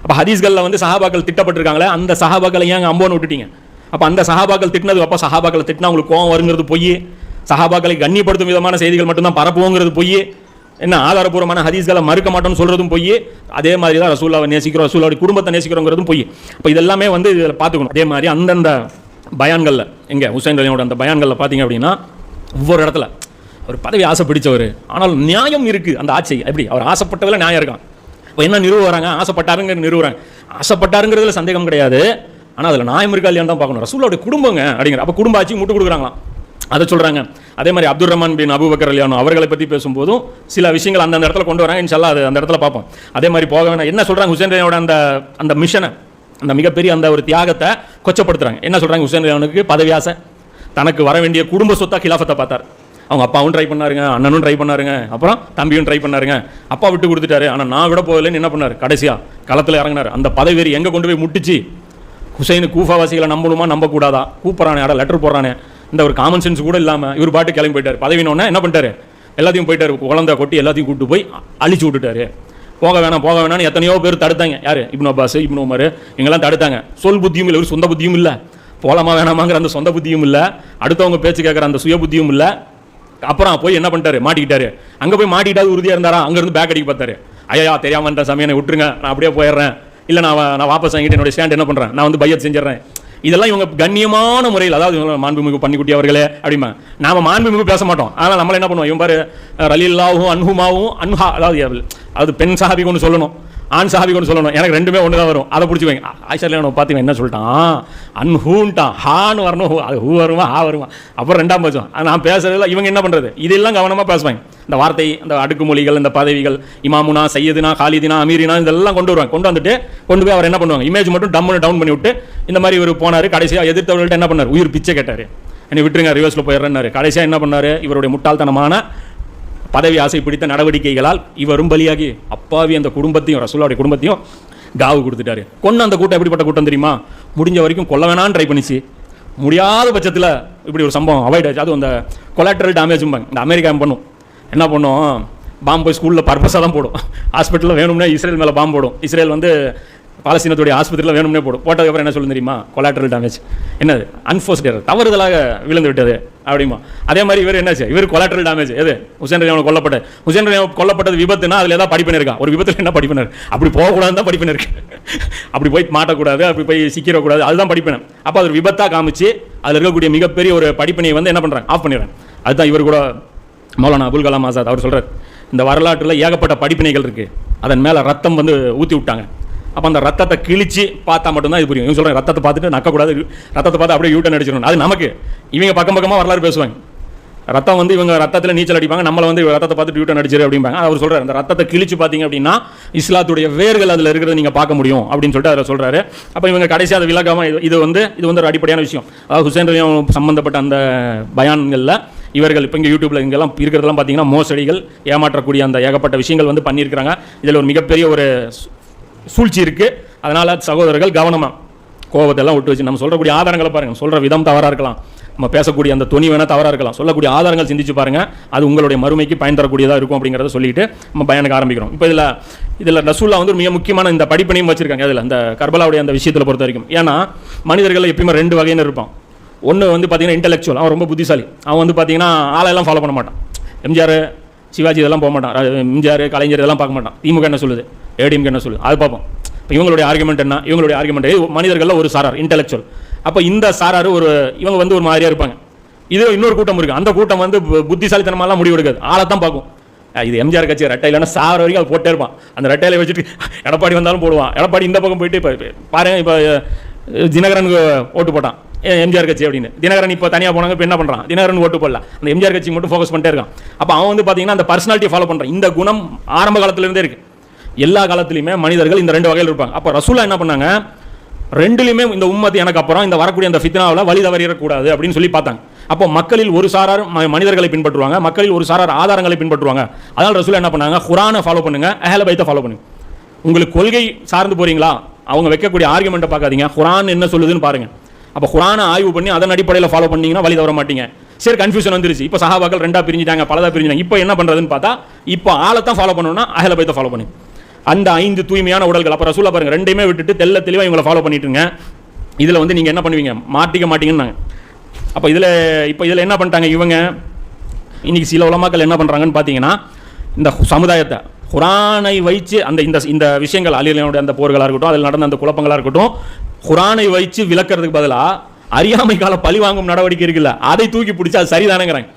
அப்போ ஹதீஸ்களில் வந்து சஹாபாக்கள் திட்டப்பட்டிருக்காங்களே அந்த சஹாபாக்களை ஏன் அம்போன்னு விட்டுட்டீங்க? அப்போ அந்த சஹாபாக்கள் திட்டினது அப்போ சஹாபாக்களை திட்டினா உங்களுக்கு கோவம் வருங்கிறது போய் சஹாபாக்களை கண்ணியப்படுத்தும் விதமான செய்திகள் மட்டும்தான் பரப்புவோங்கிறது போய் என்ன ஆதாரபூர்வமான ஹதீஸ்களை மறுக்க மாட்டோம்னு சொல்றதும் பொய் அதே மாதிரி தான் ரசூல்லாவை நேசிக்கிறோம் ரசூல்லாவுடைய குடும்பத்தை நேசிக்கிறோங்கிறதும் போய் அப்போ இதெல்லாமே வந்து இதில் பார்த்துக்கணும். அதே மாதிரி அந்தந்த பயான்களில் எங்கே ஹுசைன் அலியோட அந்த பயான்களில் பார்த்தீங்க அப்படின்னா ஒவ்வொரு இடத்துல ஒரு பதவி ஆசை பிடிச்சவர். ஆனால் நியாயம் இருக்குது அந்த ஆட்சி. எப்படி? அவர் ஆசைப்பட்டதில் நியாயம் இருக்கான். இப்போ என்ன நிறுவுறாங்க? ஆசைப்பட்டாருங்கிற நிறுவுறாங்க. ஆசைப்பட்டாருங்கிறதுல சந்தேகம் கிடையாது. ஆனால் அதில் நியாயம் இருக்கா இல்லையான்னு தான் பார்க்கணும். ரசூலோட குடும்பங்க அப்படிங்கிற அப்போ குடும்ப ஆட்சி முட்டு கொடுக்குறாங்களாம். அதை சொல்கிறாங்க அதே மாதிரி Abdul Rahman bin Abu Bakr அலியானோ அவர்களை பற்றி பேசும்போதும் சில விஷயங்கள் அந்தந்த இடத்துல கொண்டு வராங்க. இன்ஷால்லா அது அந்த இடத்துல பார்ப்போம். அதே மாதிரி போக வேணாம். என்ன சொல்கிறாங்க ஹுசேன் ரலியோட அந்த அந்த மிஷனை? அந்த மிகப்பெரிய அந்த ஒரு தியாகத்தை கொச்சப்படுத்துகிறாங்க என்ன சொல்கிறாங்க ஹுசேன் ரலியானுக்கு பதவி ஆசை. தனக்கு வர வேண்டிய குடும்ப சொத்தாக கிலாஃபத்தை பார்த்தார். அவங்க அப்பாவும் ட்ரை பண்ணாருங்க அண்ணனும் ட்ரை பண்ணாருங்க அப்புறம் தம்பியும் ட்ரை பண்ணாருங்க. அப்பா விட்டு கொடுத்துட்டாரு ஆனால் நான் விட போகலன்னு என்ன பண்ணாரு? கடைசியாக களத்தில் இறங்கினார். அந்த பதவி வேறு எங்கே கொண்டு போய் முட்டிச்சு? ஹுசைனு கூஃபாவாசிகளை நம்பணுமா? நம்பக்கூடாதா? கூப்பிட்றானே அட லெட்டர் போடுறானே. இந்த ஒரு காமன் சென்ஸ் கூட இல்லாமல் இவர் பாட்டு கிளம்பி போயிட்டார். பதவினோடனே என்ன பண்ணிட்டாரு? எல்லாத்தையும் போயிட்டாரு. குழந்தை கொட்டி எல்லாத்தையும் கூட்டு போய் அழிச்சு விட்டுட்டாரு. போக வேணாம் போக வேணாம்னு எத்தனையோ பேர் தடுத்தாங்க. யார்? இப்னு அப்பாஸ் இப்னு உமர் இவங்கெல்லாம் தடுத்தாங்க. சொல் புத்தியும் இல்லை ஒரு சொந்த புத்தியும் இல்லை. போலாமா வேணாமாங்கிற அந்த சொந்த புத்தியும் இல்லை. அடுத்தவங்க பேச்சு கேட்குற அந்த சுய புத்தியும் இல்லை. அப்புறம் போய் என்ன பண்ணிட்டாரு? மாட்டிக்கிட்டாரு. அங்கே போய் மாட்டிக்கிட்டாது உறுதியாக இருந்தாரா? அங்கேருந்து பேக் அடிக்க பார்த்தாரு. ஐயா தெரியாமல் இந்த சமயம் என்னை விட்டுருங்க நான் அப்படியே போயிடுறேன். இல்லை நான் நான் வாபஸ் வாங்கிட்டு என்னோட ஸ்டாண்ட் என்ன பண்ணுறேன் நான் வந்து பையத் செஞ்சிடறேன். இதெல்லாம் இவங்க கண்ணியமான முறையில் அதாவது இவங்க மாண்புமிகு பண்ணிக்குட்டி அவர்களே அப்படிமா? நாம மாண்புமிகு பேச மாட்டோம். ஆனால் நம்மள என்ன பண்ணுவோம்? இவன் பாரு ரலில்லாவும் அன்ஹுமாவும் அன்ஹா அதாவது அதாவது பெண் சாஹாபி ஒன்று சொல்லணும். ஆண் சாபி கொண்டு சொல்லணும். எனக்கு ரெண்டுமே ஒன்று தான் வரும். அதை பிடிச்சி வைங்க. ஆயிஷா பார்த்து என்ன சொல்லிட்டான்? அன்ஹூன்ட்டான். ஹான்னு வரணும். ஹூ அது ஹூ வருமா ஹா வருமா? அப்புறம் ரெண்டாம் பட்சம். நான் பேசுறதுல இவங்க என்ன பண்ணுறது இதெல்லாம் கவனமாக பேசுவாங்க. இந்த வார்த்தை இந்த அடுக்குமொழிகள் இந்த பதவிகள் இமாமுனா சையதுனா காலிதினா அமீரினா இதெல்லாம் கொண்டு வருவாங்க. கொண்டு வந்துட்டு கொண்டு போய் அவர் என்ன பண்ணுவாங்க? இமேஜ் மட்டும் டம்னு டவுன் பண்ணி விட்டு இந்த மாதிரி இவர் போனார் கடைசியாக எதிர்த்தவர்கள்ட்ட என்ன பண்ணார்? உயிர் பிச்சை கேட்டார். என்னை விட்டுருங்க ரிவர்ஸில் போயிடுறேன்னாரு. கடைசியாக என்ன பண்ணார்? இவருடைய முட்டாள்தனமான பதவி ஆசை பிடித்த நடவடிக்கைகளால் இவரும் பலியாகி அப்பாவி அந்த குடும்பத்தையும் ரசூலாவுடைய குடும்பத்தையும் காவு கொடுத்துட்டாரு. கொண்டு அந்த கூட்டம் எப்படிப்பட்ட கூட்டம் தெரியுமா? முடிஞ்ச வரைக்கும் கொல்ல வேணான்னு ட்ரை பண்ணிச்சு. முடியாத பட்சத்தில் இப்படி ஒரு சம்பவம் அவாய்ட் ஆச்சு. அதுவும் அந்த கொலாட்ரல் டேமேஜும் இந்த அமெரிக்கா பண்ணும்? என்ன பண்ணும்? பாம்பு ஸ்கூலில் பர்பஸாக தான் போடும். ஹாஸ்பிட்டலில் வேணும்னா இஸ்ரேல் மேலே பாம்பு போடும். இஸ்ரேல் வந்து பாலஸ்தீனத்துடைய ஆஸ்பத்திரியில் வேணும்னே போடும் போட்டதுக்கப்புறம் என்ன சொல்லு தெரியுமா? கொலாட்ரல் டேமேஜ் என்னது? அன்ஃபோர்ஸ்ட் எரர் தவறுதலாக விழுந்து விட்டது அப்படிமா. அதே மாதிரி இவர் என்னாச்சு? இவர் கொலாட்ரல் டேமேஜ் எது? ஹுசேன் ரலியான் கொல்லப்பட்ட ஹுசேன் ரலியான் கொல்லப்பட்டது விபத்துனா அதில் ஏதாவது படிப்பின இருக்கா ஒரு விபத்தில் என்ன படிப்பினர் அப்படி போகக்கூடாதுன்னு தான் படிப்பின இருக்கு அப்படி போய் மாட்டக்கூடாது அப்படி போய் சிக்கிடக்கூடாது அதுதான் படிப்பினை அப்போ அது விபத்தாக காமிச்சு அதில் இருக்கக்கூடிய மிகப்பெரிய ஒரு படிப்பினையை வந்து என்ன பண்ணுறாங்க ஆஃப் பண்ணிடுறாங்க அதுதான் இவர் கூட மௌலானா அபுல் கலாம் ஆசாத் அவர் சொல்கிறார் இந்த வரலாற்றில் ஏகப்பட்ட படிப்பினைகள் இருக்குது அதன் மேலே ரத்தம் வந்து ஊற்றி விட்டாங்க. அப்போ அந்த ரத்தத்தை கிழிச்சு பார்த்தா மட்டும்தான் இது புரியும். இவங்க சொல்கிறேன் ரத்தத்தை பார்த்துட்டு நக்கக்கூடாது ரத்தத்தை பார்த்து அப்படியே யூட்டன் அடிச்சிடணும். அது நமக்கு. இவங்க பக்கம் பக்கமாக வரலாறு பேசுவாங்க. ரத்தம் வந்து இவங்க ரத்தத்தில் நீச்சல் அடிப்பாங்க நம்மளை வந்து ரத்தத்தை பார்த்து டியூட்டன் அடிச்சிரு அப்படிம்பாங்க. அவர் சொல்கிறார் அந்த ரத்தத்தை கிழிச்சு பார்த்தீங்க அப்படின்னா இஸ்லாத்துடைய வேர்கள் அதில் இருக்கிறத நீங்கள் பார்க்க முடியும் அப்படின்னு சொல்லிட்டு அதில் சொல்கிறாரு அப்போ இவங்க கடைசி அதை விளக்காம இது- இது வந்து இது வந்து ஒரு அடிப்படையான விஷயம். அதாவது ஹுசேன் ரலியம் சம்மந்தப்பட்ட அந்த பயான்களில் இவர்கள் இப்போ இங்கே யூடியூப்பில் இங்கெல்லாம் இருக்கிறதெல்லாம் பார்த்தீங்கன்னா மோசடிகள் ஏமாற்றக்கூடிய அந்த ஏகப்பட்ட விஷயங்கள் வந்து பண்ணியிருக்கிறாங்க. இதில் ஒரு மிகப்பெரிய ஒரு சூழ்ச்சி இருக்குது அதனால் சகோதரர்கள் கவனமாக கோபத்தெல்லாம் விட்டு வச்சு நம்ம சொல்லக்கூடிய ஆதாரங்களை பாருங்கள் சொல்கிற விதம் தவறாக இருக்கலாம். நம்ம பேசக்கூடிய அந்த துணி வேணால் தவறாக இருக்கலாம். சொல்லக்கூடிய ஆதாரங்கள் சிந்திச்சு பாருங்கள் அது உங்களுடைய மறுமைக்கு பயன் தரக்கூடியதாக இருக்கும் அப்படிங்கிறத சொல்லிட்டு நம்ம பயனுக்கு ஆரம்பிக்கிறோம். இப்போ இதில் இதில் ரசூல்லா வந்து மிக முக்கியமான இந்த படிப்பனையும் வச்சுருக்காங்க. அதில் அந்த கர்பலாவுடைய அந்த விஷயத்தில் பொறுத்த வரைக்கும். ஏன்னா மனிதர்கள் எப்பயுமே ரெண்டு வகையினர் இருப்பான். ஒன்று வந்து பார்த்தீங்கன்னா இன்டெலெக்சுவல் அவன் ரொம்ப புத்திசாலி. அவன் வந்து பார்த்தீங்கன்னா ஆளெல்லாம் ஃபாலோ பண்ண மாட்டான். எம்ஜிஆர் சிவாஜி இதெல்லாம் போக மாட்டான். எம்ஜிஆர் கலைஞர் இதெல்லாம் பார்க்க மாட்டான். திமுக என்ன சொல்லுது? ஏடிஎம்கே என்ன சொல்லுது? அது பார்ப்போம். இப்போ இவங்களுடைய ஆர்குமெண்ட் என்ன? இவங்களுடைய ஆர்குமெண்ட் மனிதர்களில் ஒரு சாரார் இன்டெலெக்சுவல் அப்போ இந்த சாரார் ஒரு இவங்க வந்து ஒரு மாதிரியா இருப்பாங்க. இது இன்னொரு கூட்டம் இருக்குது அந்த கூட்டம் வந்து புத்திசாலித்தனமாலாம் முடிவு எடுக்காது. ஆளை தான் பார்க்கும். இது எம்ஜிஆர் கட்சி ரெட்டை இல்லைன்னா சார் வரைக்கும் அது போட்டே இருப்பான். அந்த ரெட்டையில வச்சுட்டு எடப்பாடி வந்தாலும் போடுவான். எடப்பாடி இந்த பக்கம் போயிட்டு இப்போ பாருங்க இப்போ தினகரனுக்கு ஓட்டு போட்டான். எம்ஜிஆர் கட்சி அப்படின்னு. தினகரன் இப்போ தனியாக போனாங்க இப்போ என்ன பண்ணுறான் தினகரன் ஓட்டு போடல. அந்த எம்ஜிஆர் கட்சி மட்டும் ஃபோக்கஸ் பண்ணிட்டே இருக்கான். அப்போ அவன் வந்து பார்த்தீங்கன்னா அந்த பர்சனாலிட்டி ஃபாலோ பண்ணுறான் இந்த குணம் ஆரம்ப காலத்துலேருந்தே இருக்கு. எல்லா காலத்துலையுமே மனிதர்கள் இந்த ரெண்டு வகையில் இருப்பாங்க. அப்போ ரசூலா என்ன பண்ணாங்க? ரெண்டுலையுமே இந்த உம்மத்து எனக்கு அப்புறம் இந்த வரக்கூடிய அந்த ஃபித்னாவில் வழி தவறிடக்கூடாது அப்படின்னு சொல்லி பார்த்தாங்க. அப்போ மக்களில் ஒரு சாரார் ம- மனிதர்களை பின்பற்றுவாங்க. மக்களில் ஒரு சாரார் ஆதாரங்களை பின்பற்றுவாங்க. அதனால் ரசூலா என்ன பண்ணாங்க? குரானை ஃபாலோ பண்ணுங்க அஹல பைத்தை ஃபாலோ பண்ணுங்க. உங்களுக்கு கொள்கை சார்ந்து போறீங்களா? அவங்க வைக்கக்கூடிய ஆர்குமெண்ட்டை பார்க்காதீங்க. குரான் என்ன சொல்லுதுன்னு பாருங்கள் அப்போ குரானை ஆய்வு பண்ணி அதன் அடிப்படையில் ஃபாலோ பண்ணிங்கன்னா வழி தவற மாட்டீங்க. சரி கன்ஃபியூஷன் வந்துருச்சு. இப்போ சஹாபாக்கள் ரெண்டாக பிரிஞ்சுட்டாங்க பலதாக பிரிஞ்சிட்டாங்க. இப்போ என்ன பண்ணுறதுன்னு பார்த்தா இப்போ ஆளைத்தான் ஃபாலோ பண்ணணும்னா அஹல பைத்தை ஃபாலோ பண்ணு. அந்த ஐந்து தூய்மையான உடல்கள் அப்போ ரசூலா பாருங்க ரெண்டையுமே விட்டுட்டு தெல்ல தெளிவாக இவங்களை ஃபாலோ பண்ணிட்டுங்க இதில் வந்து நீங்கள் என்ன பண்ணுவீங்க? மாட்டிக்க மாட்டீங்கன்னாங்க. அப்போ இதில் இப்போ இதில் என்ன பண்ணிட்டாங்க இவங்க? இன்னைக்கு சில உலமாக்கள் என்ன பண்ணுறாங்கன்னு பார்த்தீங்கன்னா இந்த சமுதாயத்தை குரானை வைச்சு அந்த இந்த இந்த விஷயங்கள் அலியனுடைய அந்த போர்களாக இருக்கட்டும் அதில் நடந்த அந்த குழப்பங்களாக இருக்கட்டும் குரானை வைச்சு விளக்குறதுக்கு பதிலாக அறியாமை கால பழி வாங்கும் நடவடிக்கை இருக்குல்ல அதை தூக்கி பிடிச்சி அது சரிதானங்கிறாங்க.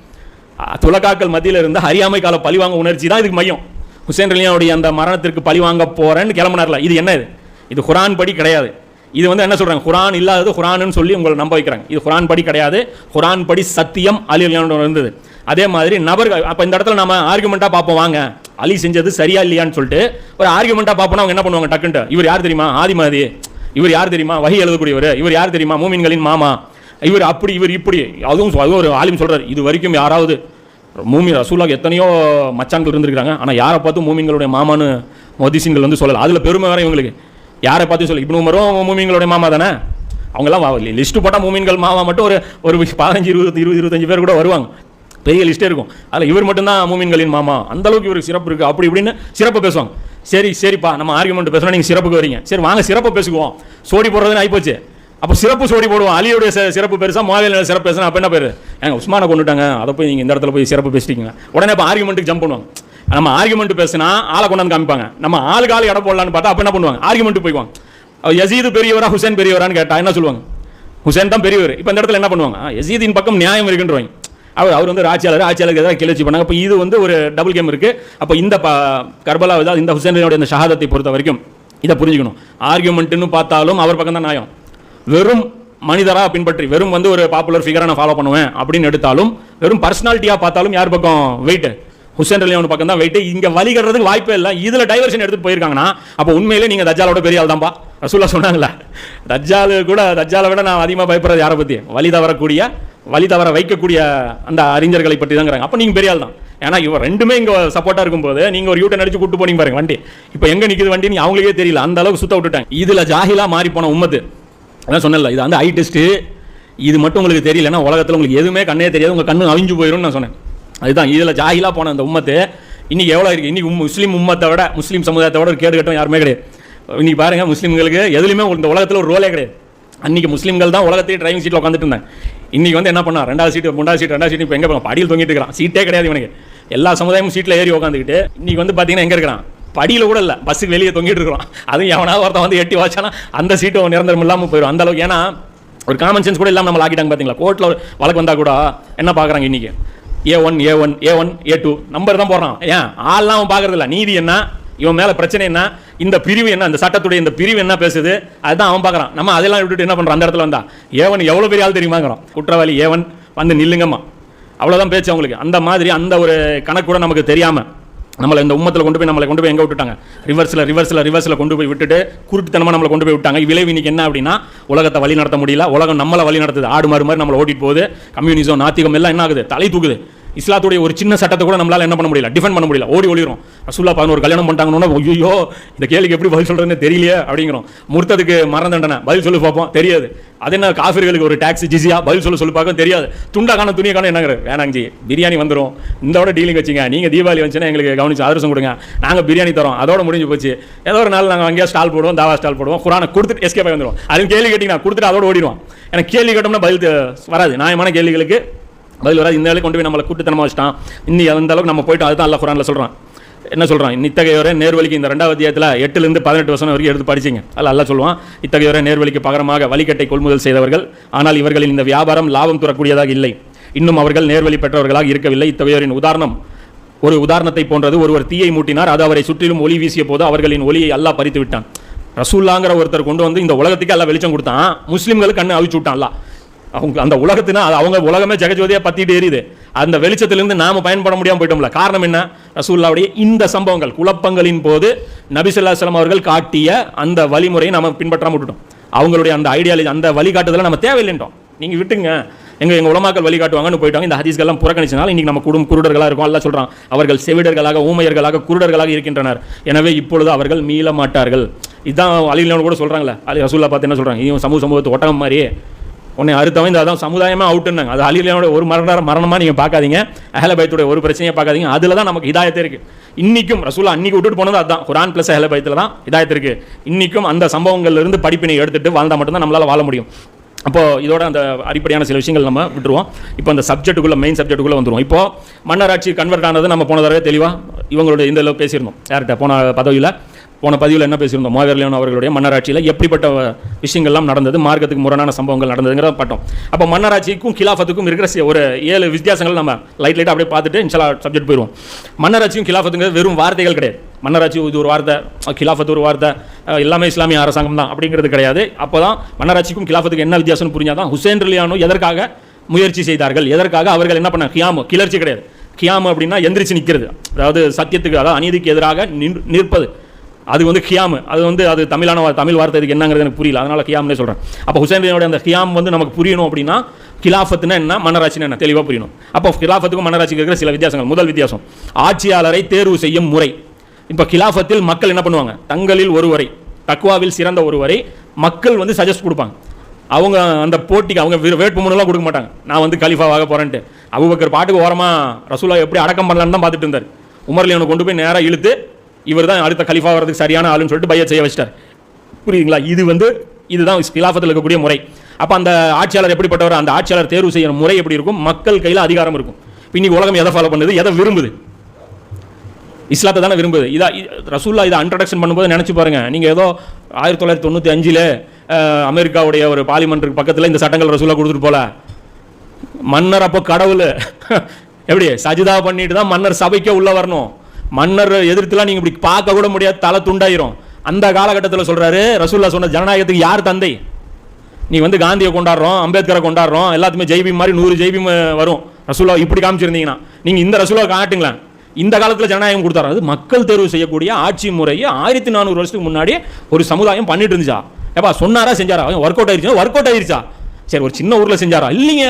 துலக்காக்கள் மத்தியில் இருந்த அறியாமை கால பழி வாங்க உணர்ச்சி தான் இதுக்கு மையம். ஹுசேன் ரலியாவுடைய அந்த மரணத்திற்கு பழி வாங்க போகிறேன்னு கிளம்பினார்ல இது என்ன இது? இது குரான் படி கிடையாது. இது வந்து என்ன சொல்கிறாங்க குரான் இல்லாதது குரான்னு சொல்லி உங்களை நம்ப வைக்கிறாங்க. இது குரான் படி கிடையாது. குரான் படி சத்தியம் அலி இருந்தது. அதே மாதிரி நபர்கள் அப்போ இந்த இடத்துல நம்ம ஆர்குமெண்ட்டாக பார்ப்போம் வாங்க. அலி செஞ்சது சரியா இல்லையான்னு சொல்லிட்டு ஒரு ஆர்குமெண்ட்டாக பார்ப்போம் அவங்க என்ன பண்ணுவாங்க டக்குன்ட்டு. இவர் யார் தெரியுமா? ஆதிமாதி. இவர் யார் தெரியுமா? வகை எழுதக்கூடியவர். இவர் யார் தெரியுமா? மூமின்களின் மாமா. இவர் அப்படி இவர் இப்படி. அதுவும் அதுவும் ஒரு ஆலிம் சொல்கிறார் இது வரைக்கும் யாராவது மூமி ரசூலாக எத்தனையோ மச்சான்கள் இருந்திருக்காங்க ஆனால் யாரை பார்த்தும் மூமின்களுடைய மாமான்னு மொதிசின்கள் வந்து சொல்லலை. அதில் பெருமை வேறு இவங்களுக்கு. யாரை பார்த்து சொல்லு இப்படி உமரும் மூமின்களுடைய மாமா தானே? அவங்கெல்லாம் லிஸ்ட்டு போட்டால் மூமின்கள் மாமா மட்டும் ஒரு ஒரு பதினஞ்சு இருபது இருபது இருபத்தஞ்சு பேர் கூட வருவாங்க. பெரிய லிஸ்ட்டே இருக்கும். அதில் இவர் மட்டும்தான் மூமின்களின் மாமா. அந்த அளவுக்கு இவருக்கு சிறப்பு இருக்குது அப்படி இப்படின்னு சிறப்பு பேசுவாங்க. சரி சரிப்பா நம்ம ஆர்குமெண்ட் பேசுனா நீங்கள் சிறப்புக்கு வரீங்க. சரி வாங்க சிறப்பு பேசுவோம் சோடி போடுறதுன்னு ஆயிப்போச்சு. அப்போ சிறப்பு சோடி போடுவோம். அலியுடைய சிறப்பு பெருசா மாவியல் சிறப்பு பேசுனா அப்போ என்ன பேர்? ஏங்க உஸ்மானை கொண்டுட்டாங்க அதை போய் நீங்கள் இந்த இடத்துல போய் சிறப்பு பேசிட்டீங்க உடனே இப்போ ஆர்குமெண்ட்டுக்கு ஜம்ப் பண்ணுவாங்க. நம்ம ஆர்குமெண்ட் பேசினா ஆளை கொண்டாந்து காமிப்பாங்க. நம்ம ஆளுக்கு ஆள் இடம் போடலான்னு பார்த்தா அப்போ என்ன பண்ணுவாங்க? ஆர்குமெண்ட் போய்வாங்க யசீது பெரியவரா ஹுசேன் பெரியவரான்னு கேட்டால் என்ன சொல்லுவாங்க? ஹுசேன் தான் பெரியவர். இப்போ இந்த இடத்துல என்ன பண்ணுவாங்க? யசீதின் பக்கம் நியாயம் இருக்குன்றவாங்க. அவர் அவர் வந்து ஆட்சியாளர் ஆட்சியாளருக்கு எதாவது கிளர்ச்சி பண்ணாங்க அப்போ இது வந்து ஒரு டபுள் கேம் இருக்குது அப்போ இந்த ப கர்பலா அதாவது இந்த ஹுசேனுடைய இந்த ஷஹாதத்தை பொறுத்த வரைக்கும் இதை புரிஞ்சுக்கணும். ஆர்கியூமெண்ட்டுன்னு பார்த்தாலும் அவர் பக்கம் தான் நியாயம். வெறும் மனிதராக பின்பற்றி வெறும் வந்து ஒரு பாப்புலர் ஃபிகரை நான் ஃபாலோ பண்ணுவேன் அப்படின்னு எடுத்தாலும் வெறும் பர்சனாலிட்டியாக பார்த்தாலும் யார் பக்கம்? வெயிட்டு ஹுசேன் ரலியான் பக்கம் தான் வெயிட்டு இங்கே வழிகடுறதுக்கு வாய்ப்பே இல்லை. இதில் டைவர்ஷன் எடுத்துட்டு போயிருக்காங்கன்னா அப்போ உண்மையிலே நீங்கள் தஜாலோட பெரிய ஆள் தான்ப்பா ரசூல்லா சொன்னாங்களா தஜ்ஜாலு கூட தஜ்ஜாலை விட நான் அதிகமாக பயப்படுறது யாரை பற்றி வழி தவறக்கூடிய வழி தவற வைக்கக்கூடிய அந்த அறிஞர்களை பற்றி தாங்கிறாங்க அப்போ நீங்கள் பெரிய ஆள் தான். ஏன்னா இவன் ரெண்டுமே இங்கே சப்போர்ட்டாக இருக்கும்போது நீங்கள் ஒரு யூட்டன் அடிச்சு கூட்டு போனீங்க பாருங்க வண்டி. இப்போ எங்கே நிற்கிது வண்டி நீ அவங்களுக்கே தெரியல. அந்த அளவுக்கு சுத்த விட்டுட்டாங்க. இதில் ஜாகிலாக மாறி போன உம்மத்து அதான் சொன்னல இது வந்து ஐ டெஸ்ட்டு இது மட்டும் உங்களுக்கு தெரியலன்னா உலகத்தில் உங்களுக்கு எதுவுமே கண்ணே தெரியாது. உங்கள் கண்ணு அழிஞ்சு போயிடும்னு நான் சொன்னேன். அதுதான் இதில் ஜாஹிலா போன அந்த உம்மத்து இன்றைக்கி எவ்வளோ இருக்குது இன்றைக்கி முஸ்லீம் உம்மத்தை விட முஸ்லீம் சமுதாயத்தை விட ஒரு கேடு கட்டம் யாருமே கிடையாது. இன்றைக்கி பாருங்க முஸ்லீம்களுக்கு எதுலையுமே இந்த உலகத்தில் ஒரு ரோலே கிடையாது. அன்றைக்கி முஸ்லீம்கள் தான் உலகத்தையே டிரைவிங் சீட்டில் உட்காந்துட்டு இருந்தாங்க. இன்னைக்கு வந்து என்ன பண்ணா? ரெண்டாவது சீட்டு மூணாவது சீட் ரெண்டாவது சீட் இப்போ எங்கே படியில் தொங்கிட்டு இருக்கிறான். சீட்டே கிடையாது இவனுக்கு. எல்லா சமுதாயமும் சீட்டில் ஏறி உட்காந்துக்கிட்டு இன்னைக்கு வந்து பார்த்தீங்கன்னா எங்கே இருக்கிறான்? படியில் கூட இல்லை. பஸ்ஸுக்கு வெளியே தொங்கிட்டு இருக்கிறோம் அதுவும் எவனாவது ஒருத்தன் வந்து எட்டி வாச்சானா அந்த சீட்டும் நிரந்தரம் இல்லாமல் போயிடும். அந்த அளவுக்கு ஏன்னா ஒரு காமன் சென்ஸ் கூட இல்லாமல் நம்ம ஆக்கிட்டாங்க பார்த்தீங்களா கோர்ட்டில் வழக்கு வந்தால் கூட என்ன பார்க்குறாங்க இன்னைக்கு? A one A one A one A two number தான் போடுறான். ஏன்? ஆள்லாம் அவன் பார்க்கறது இல்ல நீதி என்ன? இவன் மேலே பிரச்சனை என்ன? இந்த பிரிவு என்ன? அந்த சட்டத்துடைய இந்த பிரிவு என்ன பேசுது? அதுதான் அவன் பார்க்குறான். நம்ம அதெல்லாம் விட்டுட்டு என்ன பண்ணுறோம் அந்த இடத்துல வந்தா. ஏவன் எவ்வளோ பெரிய ஆள் தெரியுமாங்கிறோம். குற்றவாளி ஏவன் வந்து நில்லுங்கம்மா. அவ்வளோதான் பேச்சு அவங்களுக்கு. அந்த மாதிரி அந்த ஒரு கணக்கு கூட நமக்கு தெரியாமல் நம்மளை இந்த உம்மத்தில் கொண்டு போய் நம்மளை கொண்டு போய் எங்கே விட்டுட்டாங்க? ரிவர்ஸில் ரிவர்ஸில் ரிவர்ஸில் கொண்டு போய் விட்டுட்டு குருட்டுத்தனமாக நம்மளை கொண்டு போய் விட்டாங்க. விளைவு இன்னைக்கு என்ன அப்படின்னா உலகத்தை வழி நடத்த முடியல. உலகம் நம்மளை வழி நடத்துது. ஆடு மாறு மாதிரி நம்மளை ஓட்டிட்டு போகுது. கம்யூனிசம் நாத்திகம் எல்லாம் என்ன ஆகுது? தலை தூக்குது. இஸ்லாத்துடைய ஒரு சின்ன சட்டத்தை கூட நம்மளால் என்ன பண்ண முடியல டிஃபெண்ட் பண்ண முடியல. ஓடி ஒளிரும் ரசூல்லா பதினோரு கல்யாணம் பண்ணிட்டாங்கன்னா ஐயோ இந்த கேள்விக்கு எப்படி பதில் சொல்கிறதுன்னு தெரியலையே அப்படிங்கிறோம். முர்த்ததுக்கு மரண தண்டனை. பதில் சொல்லி பார்ப்போம் தெரியாது. அது என்ன காஃபிர்களுக்கு ஒரு டாக்ஸ் ஜிசியா பதில் சொல்ல சொல்லி பார்க்க தெரியாது. துண்டாக்கான துணியக்கான துணியை காண என்னங்கிற பிரியாணி வந்துடும் இதோட டீலிங் வச்சுங்க. நீங்கள் தீபாவளி வந்துச்சுன்னா எங்களுக்கு கவனிச்சு அதிரசம் கொடுங்க. நாங்கள் பிரியாணி தரோம். அதோட முடிஞ்சு போச்சு. ஏதோ ஒரு நாள் நாங்கள் அங்கேயே ஸ்டால் போடுவோம் தாவா ஸ்டால் போடுவோம். குரானை கொடுத்துட்டு எஸ்கே வந்துடும் அது கேள்வி கேட்டிங்கன்னா கொடுத்துட்டு அதோட ஓடிடுவோம் எனக்கு கேள்வி கேட்டோம்னா பதில் வராது. நியாயமான கேள்விகளுக்கு பதில் வராது. இந்த வேலை கொண்டு போய் நம்மளை கூட்டுத்தனமாக வச்சுட்டான். இன்னும் அந்த அளவுக்கு நம்ம போயிட்டு அதுதான் அல்ல குரானில் சொல்கிறான் என்ன சொல்கிறான் இத்தகையோரே நேர்வழிக்கு இந்த ரெண்டாவது அத்தியாயத்தில் எட்டுலேருந்து பதினெட்டு வருஷம் வரைக்கும் எடுத்து படிச்சிங்க. அதில் அல்ல சொல்லுவான் இத்தகையோரே நேர்வழிக்கு பகரமாக வழிகட்டை கொள்முதல் செய்தவர்கள் ஆனால் இவர்களின் இந்த வியாபாரம் லாபம் தரக்கூடியதாக இல்லை. இன்னும் அவர்கள் நேர்வழி பெற்றவர்களாக இருக்கவில்லை. இத்தகையோரின் உதாரணம் ஒரு உதாரணத்தை போன்றது. ஒருவர் தீயை மூட்டினார் அது அவரை சுற்றிலும் ஒளி வீசிய போது அவர்களின் ஒளியை அல்லா பறித்து விட்டான். ரசூல்லாங்கிற ஒருத்தர் கொண்டு வந்து இந்த உலகத்துக்கு எல்லாம் வெளிச்சம் கொடுத்தான். முஸ்லீம்களுக்கு கண்ணு அவிச்சு விட்டான் அவங்க அந்த உலகத்தினா அது அவங்க உலகமே ஜெகஜோதியாக பற்றிட்டு எரியுது. அந்த வெளிச்சத்திலிருந்து நாம் பயன்பட முடியாமல் போயிட்டோம்ல. காரணம் என்ன? ரசூல்லாவுடைய இந்த சம்பவங்கள் குழப்பங்களின் போது நபிசுல்லாஸ்லாம் அவர்கள் காட்டிய அந்த வழிமுறையை நம்ம பின்பற்றாம விட்டுட்டோம். அவங்களுடைய அந்த ஐடியாலஜி அந்த வழிகாட்டுதலை நம்ம தேவையில்லைன்றோம் நீங்கள் விட்டுங்க எங்கள் எங்கள் உலமாக்கள் வழிகாட்டுவாங்கன்னு போயிட்டாங்க. இந்த ஹதீஸ்கள்லாம் புறக்கணிச்சனால இன்னைக்கு நம்ம குடும் குருடர்களாக இருக்கும். எல்லாம் சொல்கிறான் அவர்கள் செவிடர்களாக ஊமையர்களாக குருடர்களாக இருக்கின்றனர். எனவே இப்பொழுது அவர்கள் மீள மாட்டார்கள். இதான் அலிலோடு கூட சொல்கிறாங்களே அலி ரசூல்லா பார்த்து என்ன சொல்கிறாங்க இவன் சமூக சமூகத்து ஒட்டகம் மாதிரியே. உன்னை அறுத்தவன் இந்த அதான் சமுதாயமாக அவுட்டுனாங்க அது அலிலியோட ஒரு மரண மரணமாக நீங்கள் பார்க்காதீங்க. அஹலபயத்துடைய ஒரு பிரச்சனையை பார்க்காதீங்க. அதில் தான் நமக்கு ஹிதாயத்தே இருக்குது இன்னைக்கும் ரசூலா அன்னைக்கு விட்டுட்டு போனது அதுதான் குரான் ப்ளஸ் அஹலபயத்தில் தான் ஹிதாயத்து இருக்குது இன்னைக்கும் அந்த சம்பவங்கள்லேருந்து படிப்பினை எடுத்துட்டு வாழ்ந்தால் மட்டும்தான் நம்மளால் வாழ முடியும். அப்போது இதோட அந்த அடிப்படையான சில விஷயங்கள் நம்ம விட்டுருவோம். இப்போ அந்த சப்ஜெக்ட்டுக்குள்ளே மெயின் சப்ஜெக்ட்டுக்குள்ளே வந்துடுவோம் இப்போ மன்னராட்சி கன்வெர்ட் ஆனது நம்ம போன தடவை தெளிவாக இவங்களுடைய இந்த இதில் பேசியிருந்தோம். யார்கிட்ட? போன பதவியில். போன பதிவில் என்ன பேசியிருந்தோம்? மோகர்லியான் அவர்களுடைய மன்னராட்சியில் எப்படிப்பட்ட விஷயங்கள்லாம் நடந்தது மார்க்கத்துக்கு முரணான சம்பவங்கள் நடந்ததுங்கிறத பட்டம். அப்போ மன்னராட்சிக்கும் கிலாஃபத்துக்கும் இருக்கிற ஒரு ஏழு வித்தியாசங்கள் நம்ம லைட் லைட்டாக அப்படியே பார்த்துட்டு இன்ஷால்லா சப்ஜெக்ட் போயிடுவோம் மன்னராட்சியும் கிலாஃபத்துங்கிறது வெறும் வார்த்தைகள் கிடையாது. மன்னராட்சி இது ஒரு வார்த்தை கிலாஃபத் ஒரு வார்த்தை எல்லாமே இஸ்லாமிய அரசாங்கம் தான் அப்படிங்கிறது கிடையாது. அப்போ தான் மன்னராட்சிக்கும் கிலாஃபத்துக்கு என்ன வித்தியாசம்னு புரிஞ்சாதான் ஹுசேன் ரலியானோ எதற்காக முயற்சி செய்தார்கள்? எதற்காக அவர்கள் என்ன பண்ண கியாமு கிளர்ச்சி கிடையாது. கியாமு அப்படின்னா எந்திரிச்சு நிற்கிறது அதாவது சத்தியத்துக்கு அதாவது அநீதிக்கு எதிராக நிற்பது. அது வந்து கியாமு. அது வந்து அது தமிழான தமிழ் வார்த்தை இதுக்கு என்னங்கிறது எனக்கு புரியல. அதனால கியாம்னே சொல்கிறேன் அப்போ ஹுசைனுடைய அந்த கியாம் வந்து நமக்கு புரியணும் அப்படின்னா கிலாஃபத்துனா என்ன மன்னராட்சினா என்ன தெளிவாக புரியணும். அப்போ கிலாஃபத்துக்கும் மன்னராட்சிக்கு இருக்கிற சில வித்தியாசங்கள். முதல் வித்தியாசம் ஆட்சியாளரை தேர்வு செய்யும் முறை. இப்போ கிலாஃபத்தில் மக்கள் என்ன பண்ணுவாங்க? தங்களில் ஒருவரை தக்வாவில் சிறந்த ஒருவரை மக்கள் வந்து சஜஸ்ட் கொடுப்பாங்க. அவங்க அந்த போட்டிக்கு அவங்க வேட்புமனுலாம் கொடுக்க மாட்டாங்க. நான் வந்து கலிஃபாவாக போகிறேன்ட்டு அபுபக்கர் பாட்டுக்கு ஓரமாக ரசூலா எப்படி அடக்கம் பண்ணலான்னு தான் பார்த்துட்டு இருந்தார். உமர்லியனை கொண்டு போய் நேராக இழுத்து இவர் தான் அடுத்த கலிஃபா வர்றதுக்கு சரியான ஆளுன்னு சொல்லிட்டு பையத் செய்ய வச்சிட்டார். புரியுதுங்களா? இது வந்து இதுதான் கிலாஃபத்தில் இருக்கக்கூடிய முறை. அப்போ அந்த ஆட்சியாளர் எப்படிப்பட்டவர்? அந்த ஆட்சியாளர் தேர்வு செய்யற முறை எப்படி இருக்கும்? மக்கள் கையில் அதிகாரம் இருக்கும். இன்னைக்கு உலகம் எதை ஃபாலோ பண்ணுது? எதை விரும்புது? இஸ்லாத்தை தானே விரும்புது. இதா இ- ரசூல்லா இதை அன்ட்ரடக்ஷன் பண்ணும்போது நினச்சி பாருங்கள் நீங்கள் ஏதோ ஆயிரத்தி தொள்ளாயிரத்தி தொண்ணூற்றி அஞ்சில் அமெரிக்காவுடைய ஒரு பார்லிமெண்ட்டுக்கு பக்கத்தில் இந்த சட்டங்கள் ரசூல்லா கொடுத்துட்டு போல. மன்னர் அப்போ கடவுள். எப்படி? சஜிதா பண்ணிட்டு தான் மன்னர் சபைக்கே உள்ளே வரணும். மன்னர் எதிர்த்துலாம் நீங்க இப்படி பார்க்க கூட முடியாது தலை துண்டாயிரும். அந்த காலகட்டத்தில் சொல்றாரு ரசூல்லா சொன்ன ஜனநாயகத்துக்கு யார் தந்தை? நீ வந்து காந்தியை கொண்டாடுறோம் அம்பேத்கரை கொண்டாடுறோம் எல்லாத்துமே ஜெய்பி மாதிரி நூறு ஜெய்பி வரும். ரசூலா இப்படி காமிச்சிருந்தீங்கன்னா நீங்க இந்த ரசூலா காட்டுங்களேன். இந்த காலத்தில் ஜனநாயகம் கொடுத்தாரு. அது மக்கள் தேர்வு செய்யக்கூடிய ஆட்சி முறையை ஆயிரத்தி நானூறு வருஷத்துக்கு முன்னாடி ஒரு சமுதாயம் பண்ணிட்டு இருந்துச்சா? ஏப்பா சொன்னாரா செஞ்சாரா? ஒர்க் அவுட் ஆயிருச்சா ஒர்க் அவுட் ஆயிருச்சா? சரி ஒரு சின்ன ஊரில் செஞ்சாரா? இல்லைங்க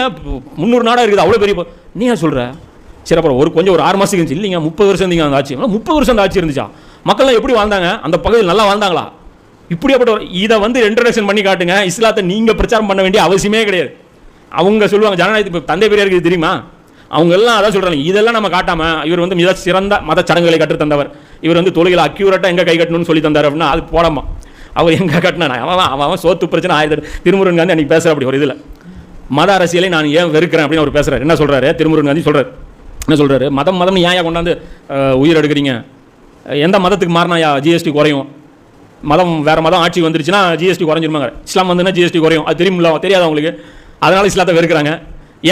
முந்நூறு நாடாக இருக்குது அவ்வளோ பெரிய நீ ஏன் சொல்கிற சரி அப்புறம் ஒரு கொஞ்சம் ஒரு ஆறு மாதம் இருந்துச்சு. இல்லைங்க முப்பது வருஷம் இருந்தீங்க அந்த ஆட்சி. முப்பது வருஷம் அந்த ஆட்சி இருந்துச்சா? மக்கள்லாம் எப்படி வாழ்ந்தாங்க? அந்த பகுதியில் நல்லா வாழ்ந்தாங்களா? இப்படியாப்பட்ட ஒரு இதை வந்து இன்ட்ரடக்ஷன் பண்ணி காட்டுங்க. இஸ்லாத்தை நீங்கள் பிரச்சாரம் பண்ண வேண்டிய அவசியமே கிடையாது. அவங்க சொல்லுவாங்க ஜனநாயகத்துக்கு இப்போ தந்தை பெரியாருக்கு இருக்குது தெரியுமா? அவங்க எல்லாம் அதான் சொல்கிறாங்க இதெல்லாம் நம்ம காட்டாமல் இவர் வந்து மிக சிறந்த மத சடங்குகளை கற்றுத் தந்தவர். இவர் வந்து தொழுகையில் அக்யூரேட்டாக எங்கே கை கட்டணும்னு சொல்லி தந்தார் அப்படின்னா அது போடாமா? அவர் எங்கே கட்டினா அவன் அவன் அவன் சோத்து பிரச்சனை ஆயிரத்தி திருமுருகன் காந்தி அன்றைக்கி பேசுகிற அப்படி ஒரு இதில். மத அரசியலை நான் ஏன் வெறுக்கிறேன் அப்படின்னு அவர் பேசுகிறார் என்ன சொல்கிறாரு திருமுருகன் காந்தி சொல்கிறார் என்ன சொல்கிறாரு மதம் மதம் ஏன் கொண்டாந்து உயிர் எடுக்கிறீங்க? எந்த மதத்துக்கு மாறினாயா ஜிஎஸ்டி குறையும்? மதம் வேறு மதம் ஆட்சி வந்துருச்சுன்னா ஜிஎஸ்டி குறைஞ்சிருமாங்க. இஸ்லாம் வந்துன்னா ஜிஎஸ்டி குறையும். அது தெரியுமில்ல தெரியாது அவங்களுக்கு அதனால் இஸ்லாத்தை வெறுக்கிறாங்க.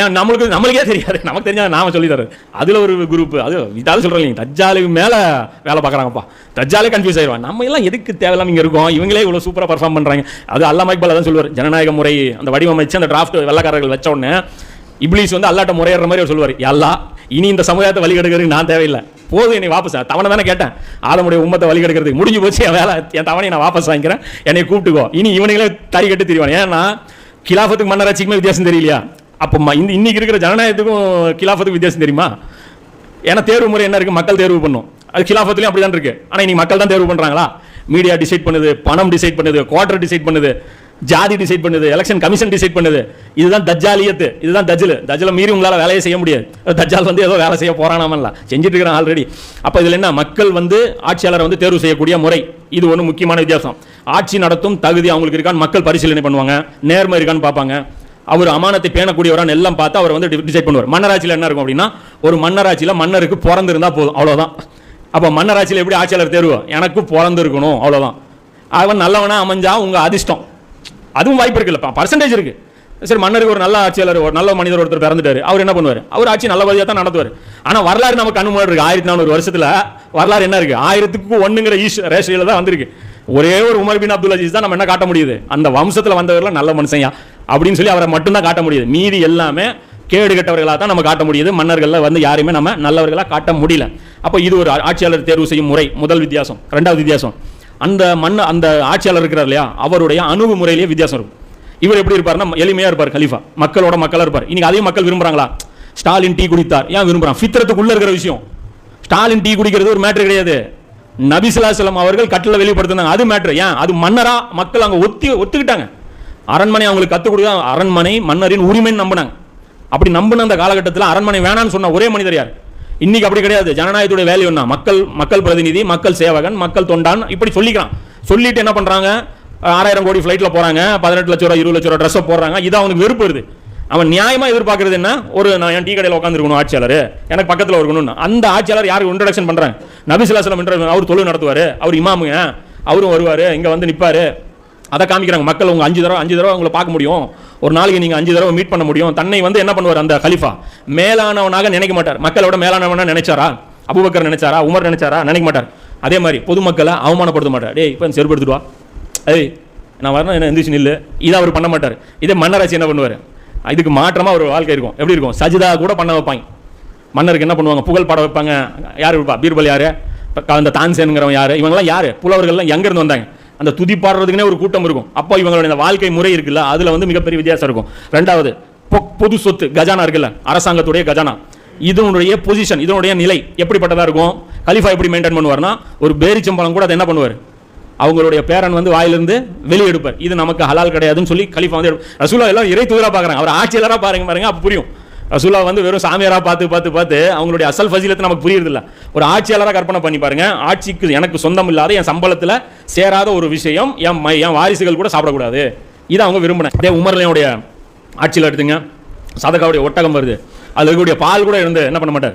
ஏன் நம்மளுக்கு நம்மளுக்கே தெரியாது. நமக்கு தெரிஞ்சா நாம சொல்லி தரது அதில் ஒரு குரூப் அது இதாவது சொல்கிறேன் இல்லைங்க. தஜ்ஜாலுக்கு மேலே வேலை பார்க்குறாங்கப்பா. தஜ்ஜாலே கன்ஃபியூஸ் ஆயிடுவான் நம்ம எல்லாம் எதுக்கு தேவையில்லாம இங்கே இருக்கோம்? இவங்களே இவ்வளோ சூப்பராக பர்ஃபார்ம் பண்ணுறாங்க அது அல்லா மைக்பால் தான் சொல்லுவார். ஜனநாயக முறை அந்த வடிவமைச்சு அந்த டிராஃப்ட் வெள்ளக்காரர்கள் வச்ச உடனே இப்ளீஸ் வந்து அல்லாட்ட முறையிற மாதிரி அவர் சொல்லுவார். எல்லா இனி இந்த சமுதாயத்தை வழி கெடுக்கிறதுக்கு நான் தேவையில்லை. போதும் என்னை வாபஸ் தவணை தானே கேட்டேன். ஆதமுடைய உம்மத்தை வழி கெடுக்கிறதுக்கு முடிஞ்சு போச்சு என் வேலை. என் தவணையை நான் வாபஸ் வாங்கிக்கிறேன். என்னை கூப்பிட்டுக்கோ. இனி இவனுங்களே தறி கட்டு தெரியவான் ஏன்னா கிலாஃபத்துக்கு மன்னராட்சிக்குமே வித்தியாசம் தெரியலையா? அப்போ இந்த இன்னைக்கு இருக்கிற ஜனநாயகத்துக்கும் கிலாஃபத்துக்கும் வித்தியாசம் தெரியுமா? ஏன்னா தேர்வு முறை என்ன இருக்குது மக்கள் தேர்வு பண்ணும். அது கிலாஃபத்துலேயும் அப்படி தான் இருக்கு. ஆனால் இன்னைக்கு மக்கள் தான் தேர்வு பண்ணுறாங்களா மீடியா டிசைட் பண்ணுது பணம் டிசைட் பண்ணுது குவார்டர் டிசைட் பண்ணுது. ஜாதி டிசைட் பண்ணுது எலெக்ஷன் கமிஷன் டிசைட் பண்ணுது. இதுதான் தஜ்ஜாலியத்து இதுதான் தஜ்ஜல். தஜ்ஜல மீறி உங்களால் வேலையை செய்ய முடியாது. தஜ்ஜால் வந்து ஏதோ வேலை செய்ய போறானாமல்ல செஞ்சுட்டு இருக்கிறான் ஆல்ரெடி அப்போ இதில் என்ன? மக்கள் வந்து ஆட்சியாளரை வந்து தேர்வு செய்யக்கூடிய முறை. இது ஒன்று முக்கியமான வித்தியாசம். ஆட்சி நடத்தும் தகுதி அவங்களுக்கு இருக்கான்னு மக்கள் பரிசீலனை பண்ணுவாங்க. நேர்மை இருக்கான்னு பார்ப்பாங்க. அவர் அமானத்தை பேணக்கூடியவரான் எல்லாம் பார்த்து அவர் வந்து டிசைட் பண்ணுவார். மன்னராட்சியில் என்ன இருக்கும் அப்படின்னா ஒரு மன்னராட்சியில் மன்னருக்கு பிறந்திருந்தா போதும். அவ்வளோதான் அப்போ மன்னராட்சியில் எப்படி ஆட்சியாளர் தேர்வு? எனக்கு பிறந்திருக்கணும். அவ்வளோதான் அவன் நல்லவனா அமைஞ்சா உங்கள் அதிர்ஷ்டம். அதுவும் வாய்ப்பு இருக்குல்ல. பர்சன்டேஜ் இருக்கு. சரி மன்னருக்கு ஒரு நல்ல ஆட்சியாளர் ஒரு நல்ல மனிதர் ஒருத்தர் பிறந்துட்டாரு. அவர் என்ன பண்ணுவார்? அவர் ஆட்சி நல்லபடியாக தான் நடத்துவார். ஆனால் வரலாறு நம்ம கண்ணு முன்னாடி இருக்கு. ஆயிரத்தி நானூறு வருஷத்தில் வரலாறு என்ன இருக்கு? ஆயிரத்துக்கு ஒன்றுங்கிற ஈஸ் ரேஷியில் தான் வந்திருக்கு. ஒரே ஒரு உமர் பின் அப்துல் அஜீஸ் தான் நம்ம என்ன காட்ட முடியுது? அந்த வம்சத்தில் வந்தவர்லாம் நல்ல மனுஷன்யா. அப்படின்னு சொல்லி அவரை மட்டும்தான் காட்ட முடியுது. மீதி எல்லாமே கேடு கெட்டவர்களாக தான் நம்ம காட்ட முடியுது. மன்னர்களில் வந்து யாரையுமே நம்ம நல்லவர்களாக காட்ட முடியல. அப்போ இது ஒரு ஆட்சியாளர் தேர்வு செய்யும் முறை. முதல் வித்தியாசம். ரெண்டாவது வித்தியாசம். அந்த மண் அந்த ஆட்சியாளர் இருக்கிறார் இல்லையா? அவருடைய அணுகுமுறையிலேயே வித்தியாசம் இருக்கும். இவர் எப்படி இருப்பார்னா எளிமையாக இருப்பார் கலிஃபா. மக்களோட மக்களாக இருப்பார். இன்னைக்கு அதையும் மக்கள் விரும்புகிறாங்களா ஸ்டாலின் டீ குடித்தார். ஏன் விரும்புகிறான் ஃபித்திரத்துக்குள்ளே இருக்கிற விஷயம். ஸ்டாலின் டீ குடிக்கிறது ஒரு மேட்ரு கிடையாது. நபிசுல்லாசலம் அவர்கள் கட்டில வெளிப்படுத்தினாங்க. அது மேட்ரு ஏன்? அது மன்னராக மக்கள் அங்கே ஒத்தி ஒத்துக்கிட்டாங்க. அரண்மனை அவங்களுக்கு கற்றுக் கொடுத்தா அரண்மனை மன்னரின் உரிமைன்னு நம்பினாங்க. அப்படி நம்பின அந்த காலகட்டத்தில் அரண்மனை வேணான்னு சொன்ன ஒரே மனிதர் யார்? இன்னைக்கு அப்படி கிடையாது. ஜனநாயகத்துடைய வேல்யூ என்ன? மக்கள் மக்கள் பிரதிநிதி மக்கள் சேவகன் மக்கள் தொண்டான் இப்படி சொல்லிக்கிறான் சொல்லிட்டு என்ன பண்ணுறாங்க ஆறாயிரம் கோடி ஃப்ளைட்டில் போகிறாங்க பதினெட்டு லட்ச ரூபா இருபது லட்ச ரூபா ட்ரெஸ்ஸை போடுறாங்க. இது அவனுக்கு வெறுப்பு வருது. அவன் நியாயமாக எதிர்பார்க்கறது என்ன? ஒரு நான் என் டீ கடையில் உட்காந்துருக்கணும் ஆட்சியாளர். எனக்கு பக்கத்தில் இருக்கணும்னு. அந்த ஆட்சியாளர் யாருக்கு இன்ட்ரடக்ஷன் பண்றாங்க இன்ட்ரடக்ஷன் அவர் தொழில் நடத்துவார். அவர் இமாமுங்க. அவரும் வருவார். இங்கே வந்து நிற்பார் அதை காமிக்கிறாங்க. மக்கள் உங்கள் அஞ்சு தடவை அஞ்சு தடவை உங்களை பார்க்க முடியும். ஒரு நாளைக்கு நீங்கள் அஞ்சு தடவை மீட் பண்ண முடியும். தன்னை வந்து என்ன பண்ணுவார்? அந்த கலிஃபா. மேலானவனாக நினைக்க மாட்டார். மக்களோட மேலானவனாக நினைச்சாரா? அபுபக்கர் நினைச்சாரா? உமர் நினைச்சாரா? நினைக்க மாட்டார். அதே மாதிரி பொதுமக்களை அவமானப்படுத்த மாட்டார். டேய் இப்போ செருப்படுத்துடுவா ஏய் நான் வரணும் என்ன எந்திரிச்சு நில்லு. இதை அவர் பண்ண மாட்டார். இதே மன்னராசி என்ன பண்ணுவார்? இதுக்கு மாற்றமாக ஒரு வாழ்க்கை இருக்கும். எப்படி இருக்கும்? சஜிதா கூட பண்ண வைப்பாங்க. மன்னருக்கு என்ன பண்ணுவாங்க? புகழ் பாட வைப்பாங்க. யார் இருப்பா? பீர்பல் யார்? அந்த தான்சேனுங்கிறவன் யார்? இவங்கெல்லாம் யார்? புலவர்கள்லாம் எங்கேருந்து வந்தாங்க? அந்த துதி பாடுறதுக்குனே ஒரு கூட்டம் இருக்கும். அப்போ இவங்களுடைய இந்த வாழ்க்கை முறை இருக்குல்ல அதில் வந்து மிகப்பெரிய வித்தியாசம் இருக்கும். ரெண்டாவது பொ- பொது சொத்து கஜானா இருக்குல்ல அரசாங்கத்துடைய கஜானா. இதனுடைய பொசிஷன் இதனுடைய நிலை எப்படிப்பட்டதாக இருக்கும்? கலிஃபா எப்படி மெயின்டைன் பண்ணுவார்னா ஒரு பேரிச்சம்பழம் கூட அதை என்ன பண்ணுவார்? அவங்களுடைய பேரன் வந்து வாயிலிருந்து வெளியே எடுப்பார். இது நமக்கு ஹலால் கிடையாதுன்னு சொல்லி கலிஃபா வந்து ரசூலா எல்லாம் இறை தூதராக பார்க்குறாங்க. அவர் ஆட்சியாளராக பாருங்க பாருங்க அப்போ புரியும். ரசூலா வந்து வெறும் சாமியாராக பார்த்து பார்த்து பார்த்து அவங்களுடைய அசல் ஃபசிலத்தை நமக்கு புரியுறதில்ல. ஒரு ஆட்சியாளராக கற்பனை பண்ணி பாருங்க. ஆட்சிக்கு எனக்கு சொந்தம் இல்லாத என் சம்பளத்தில் சேராத ஒரு விஷயம் என் ம- என் வாரிசுகள் கூட சாப்பிடக்கூடாது. இதை அவங்க விரும்பினேன் அதே உமர்லையுடைய ஆட்சியில் எடுத்துங்க. சதகாவுடைய ஒட்டகம் வருது. அதில் இருக்கக்கூடிய பால் கூட இருந்து என்ன பண்ண மாட்டார்?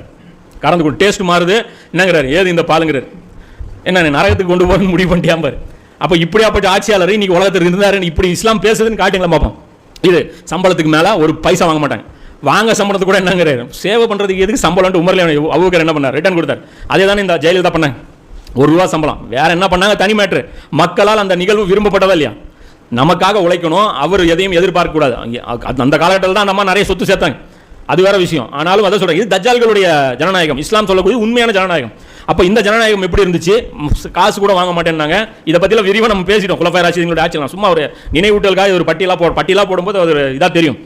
கறந்து கூட. டேஸ்ட் மாறுது. என்னங்கிறார். ஏது இந்த பாலுங்கிறார். என்ன நீ நரகத்துக்கு கொண்டு போகணும்னு முடிவு பண்ணிட்டியாம் அப்போ அப்போ இப்படியாப்பட்ட ஆட்சியாளர் இன்னைக்கு உலகத்தில் இருந்தாருன்னு இப்படி இஸ்லாம் பேசுதுன்னு காட்டுங்களா பார்ப்போம் இது சம்பளத்துக்கு மேலே ஒரு பைசா வாங்க மாட்டாங்க. வாங்க சம்பளத்து கூட என்னங்கிறாரு. சேவை பண்ணுறதுக்கு எதுக்கு சம்பளம்ட்டு உமர்ல அவுக்கர் என்ன பண்ணார்? ரிட்டர்ன் கொடுத்தார். அதே தானே இந்த ஜெயலலிதா பண்ணாங்க. ஒரு ரூபா சம்பளம். வேற என்ன பண்ணாங்க? தனி மேட்ரு மக்களால் அந்த நிகழ்வு விரும்பப்பட்டதா இல்லையா? நமக்காக உழைக்கணும். அவர் எதையும் எதிர்பார்க்க கூடாது அங்கே அந்த காலகட்டத்தில் தான் நம்ம நிறைய சொத்து சேர்த்தாங்க. அது வேற விஷயம். ஆனாலும் அதை சொல்கிறேன் இது தஜால்களுடைய ஜனநாயகம். இஸ்லாம் சொல்லக்கூடிய உண்மையான ஜனநாயகம். அப்போ இந்த ஜனநாயகம் எப்படி இருந்துச்சு? காசு கூட வாங்க மாட்டேன்னாங்க. இதை பற்றிலாம் விரிவாக நம்ம பேசிட்டோம். குலஃபாய் ராசிதங்களுடைய ஆட்சியெல்லாம். சும்மா ஒரு நினைவூட்டலுக்காக ஒரு பட்டியலாக போ பட்டியலாக போடும்போது ஒரு இதாக தெரியும்.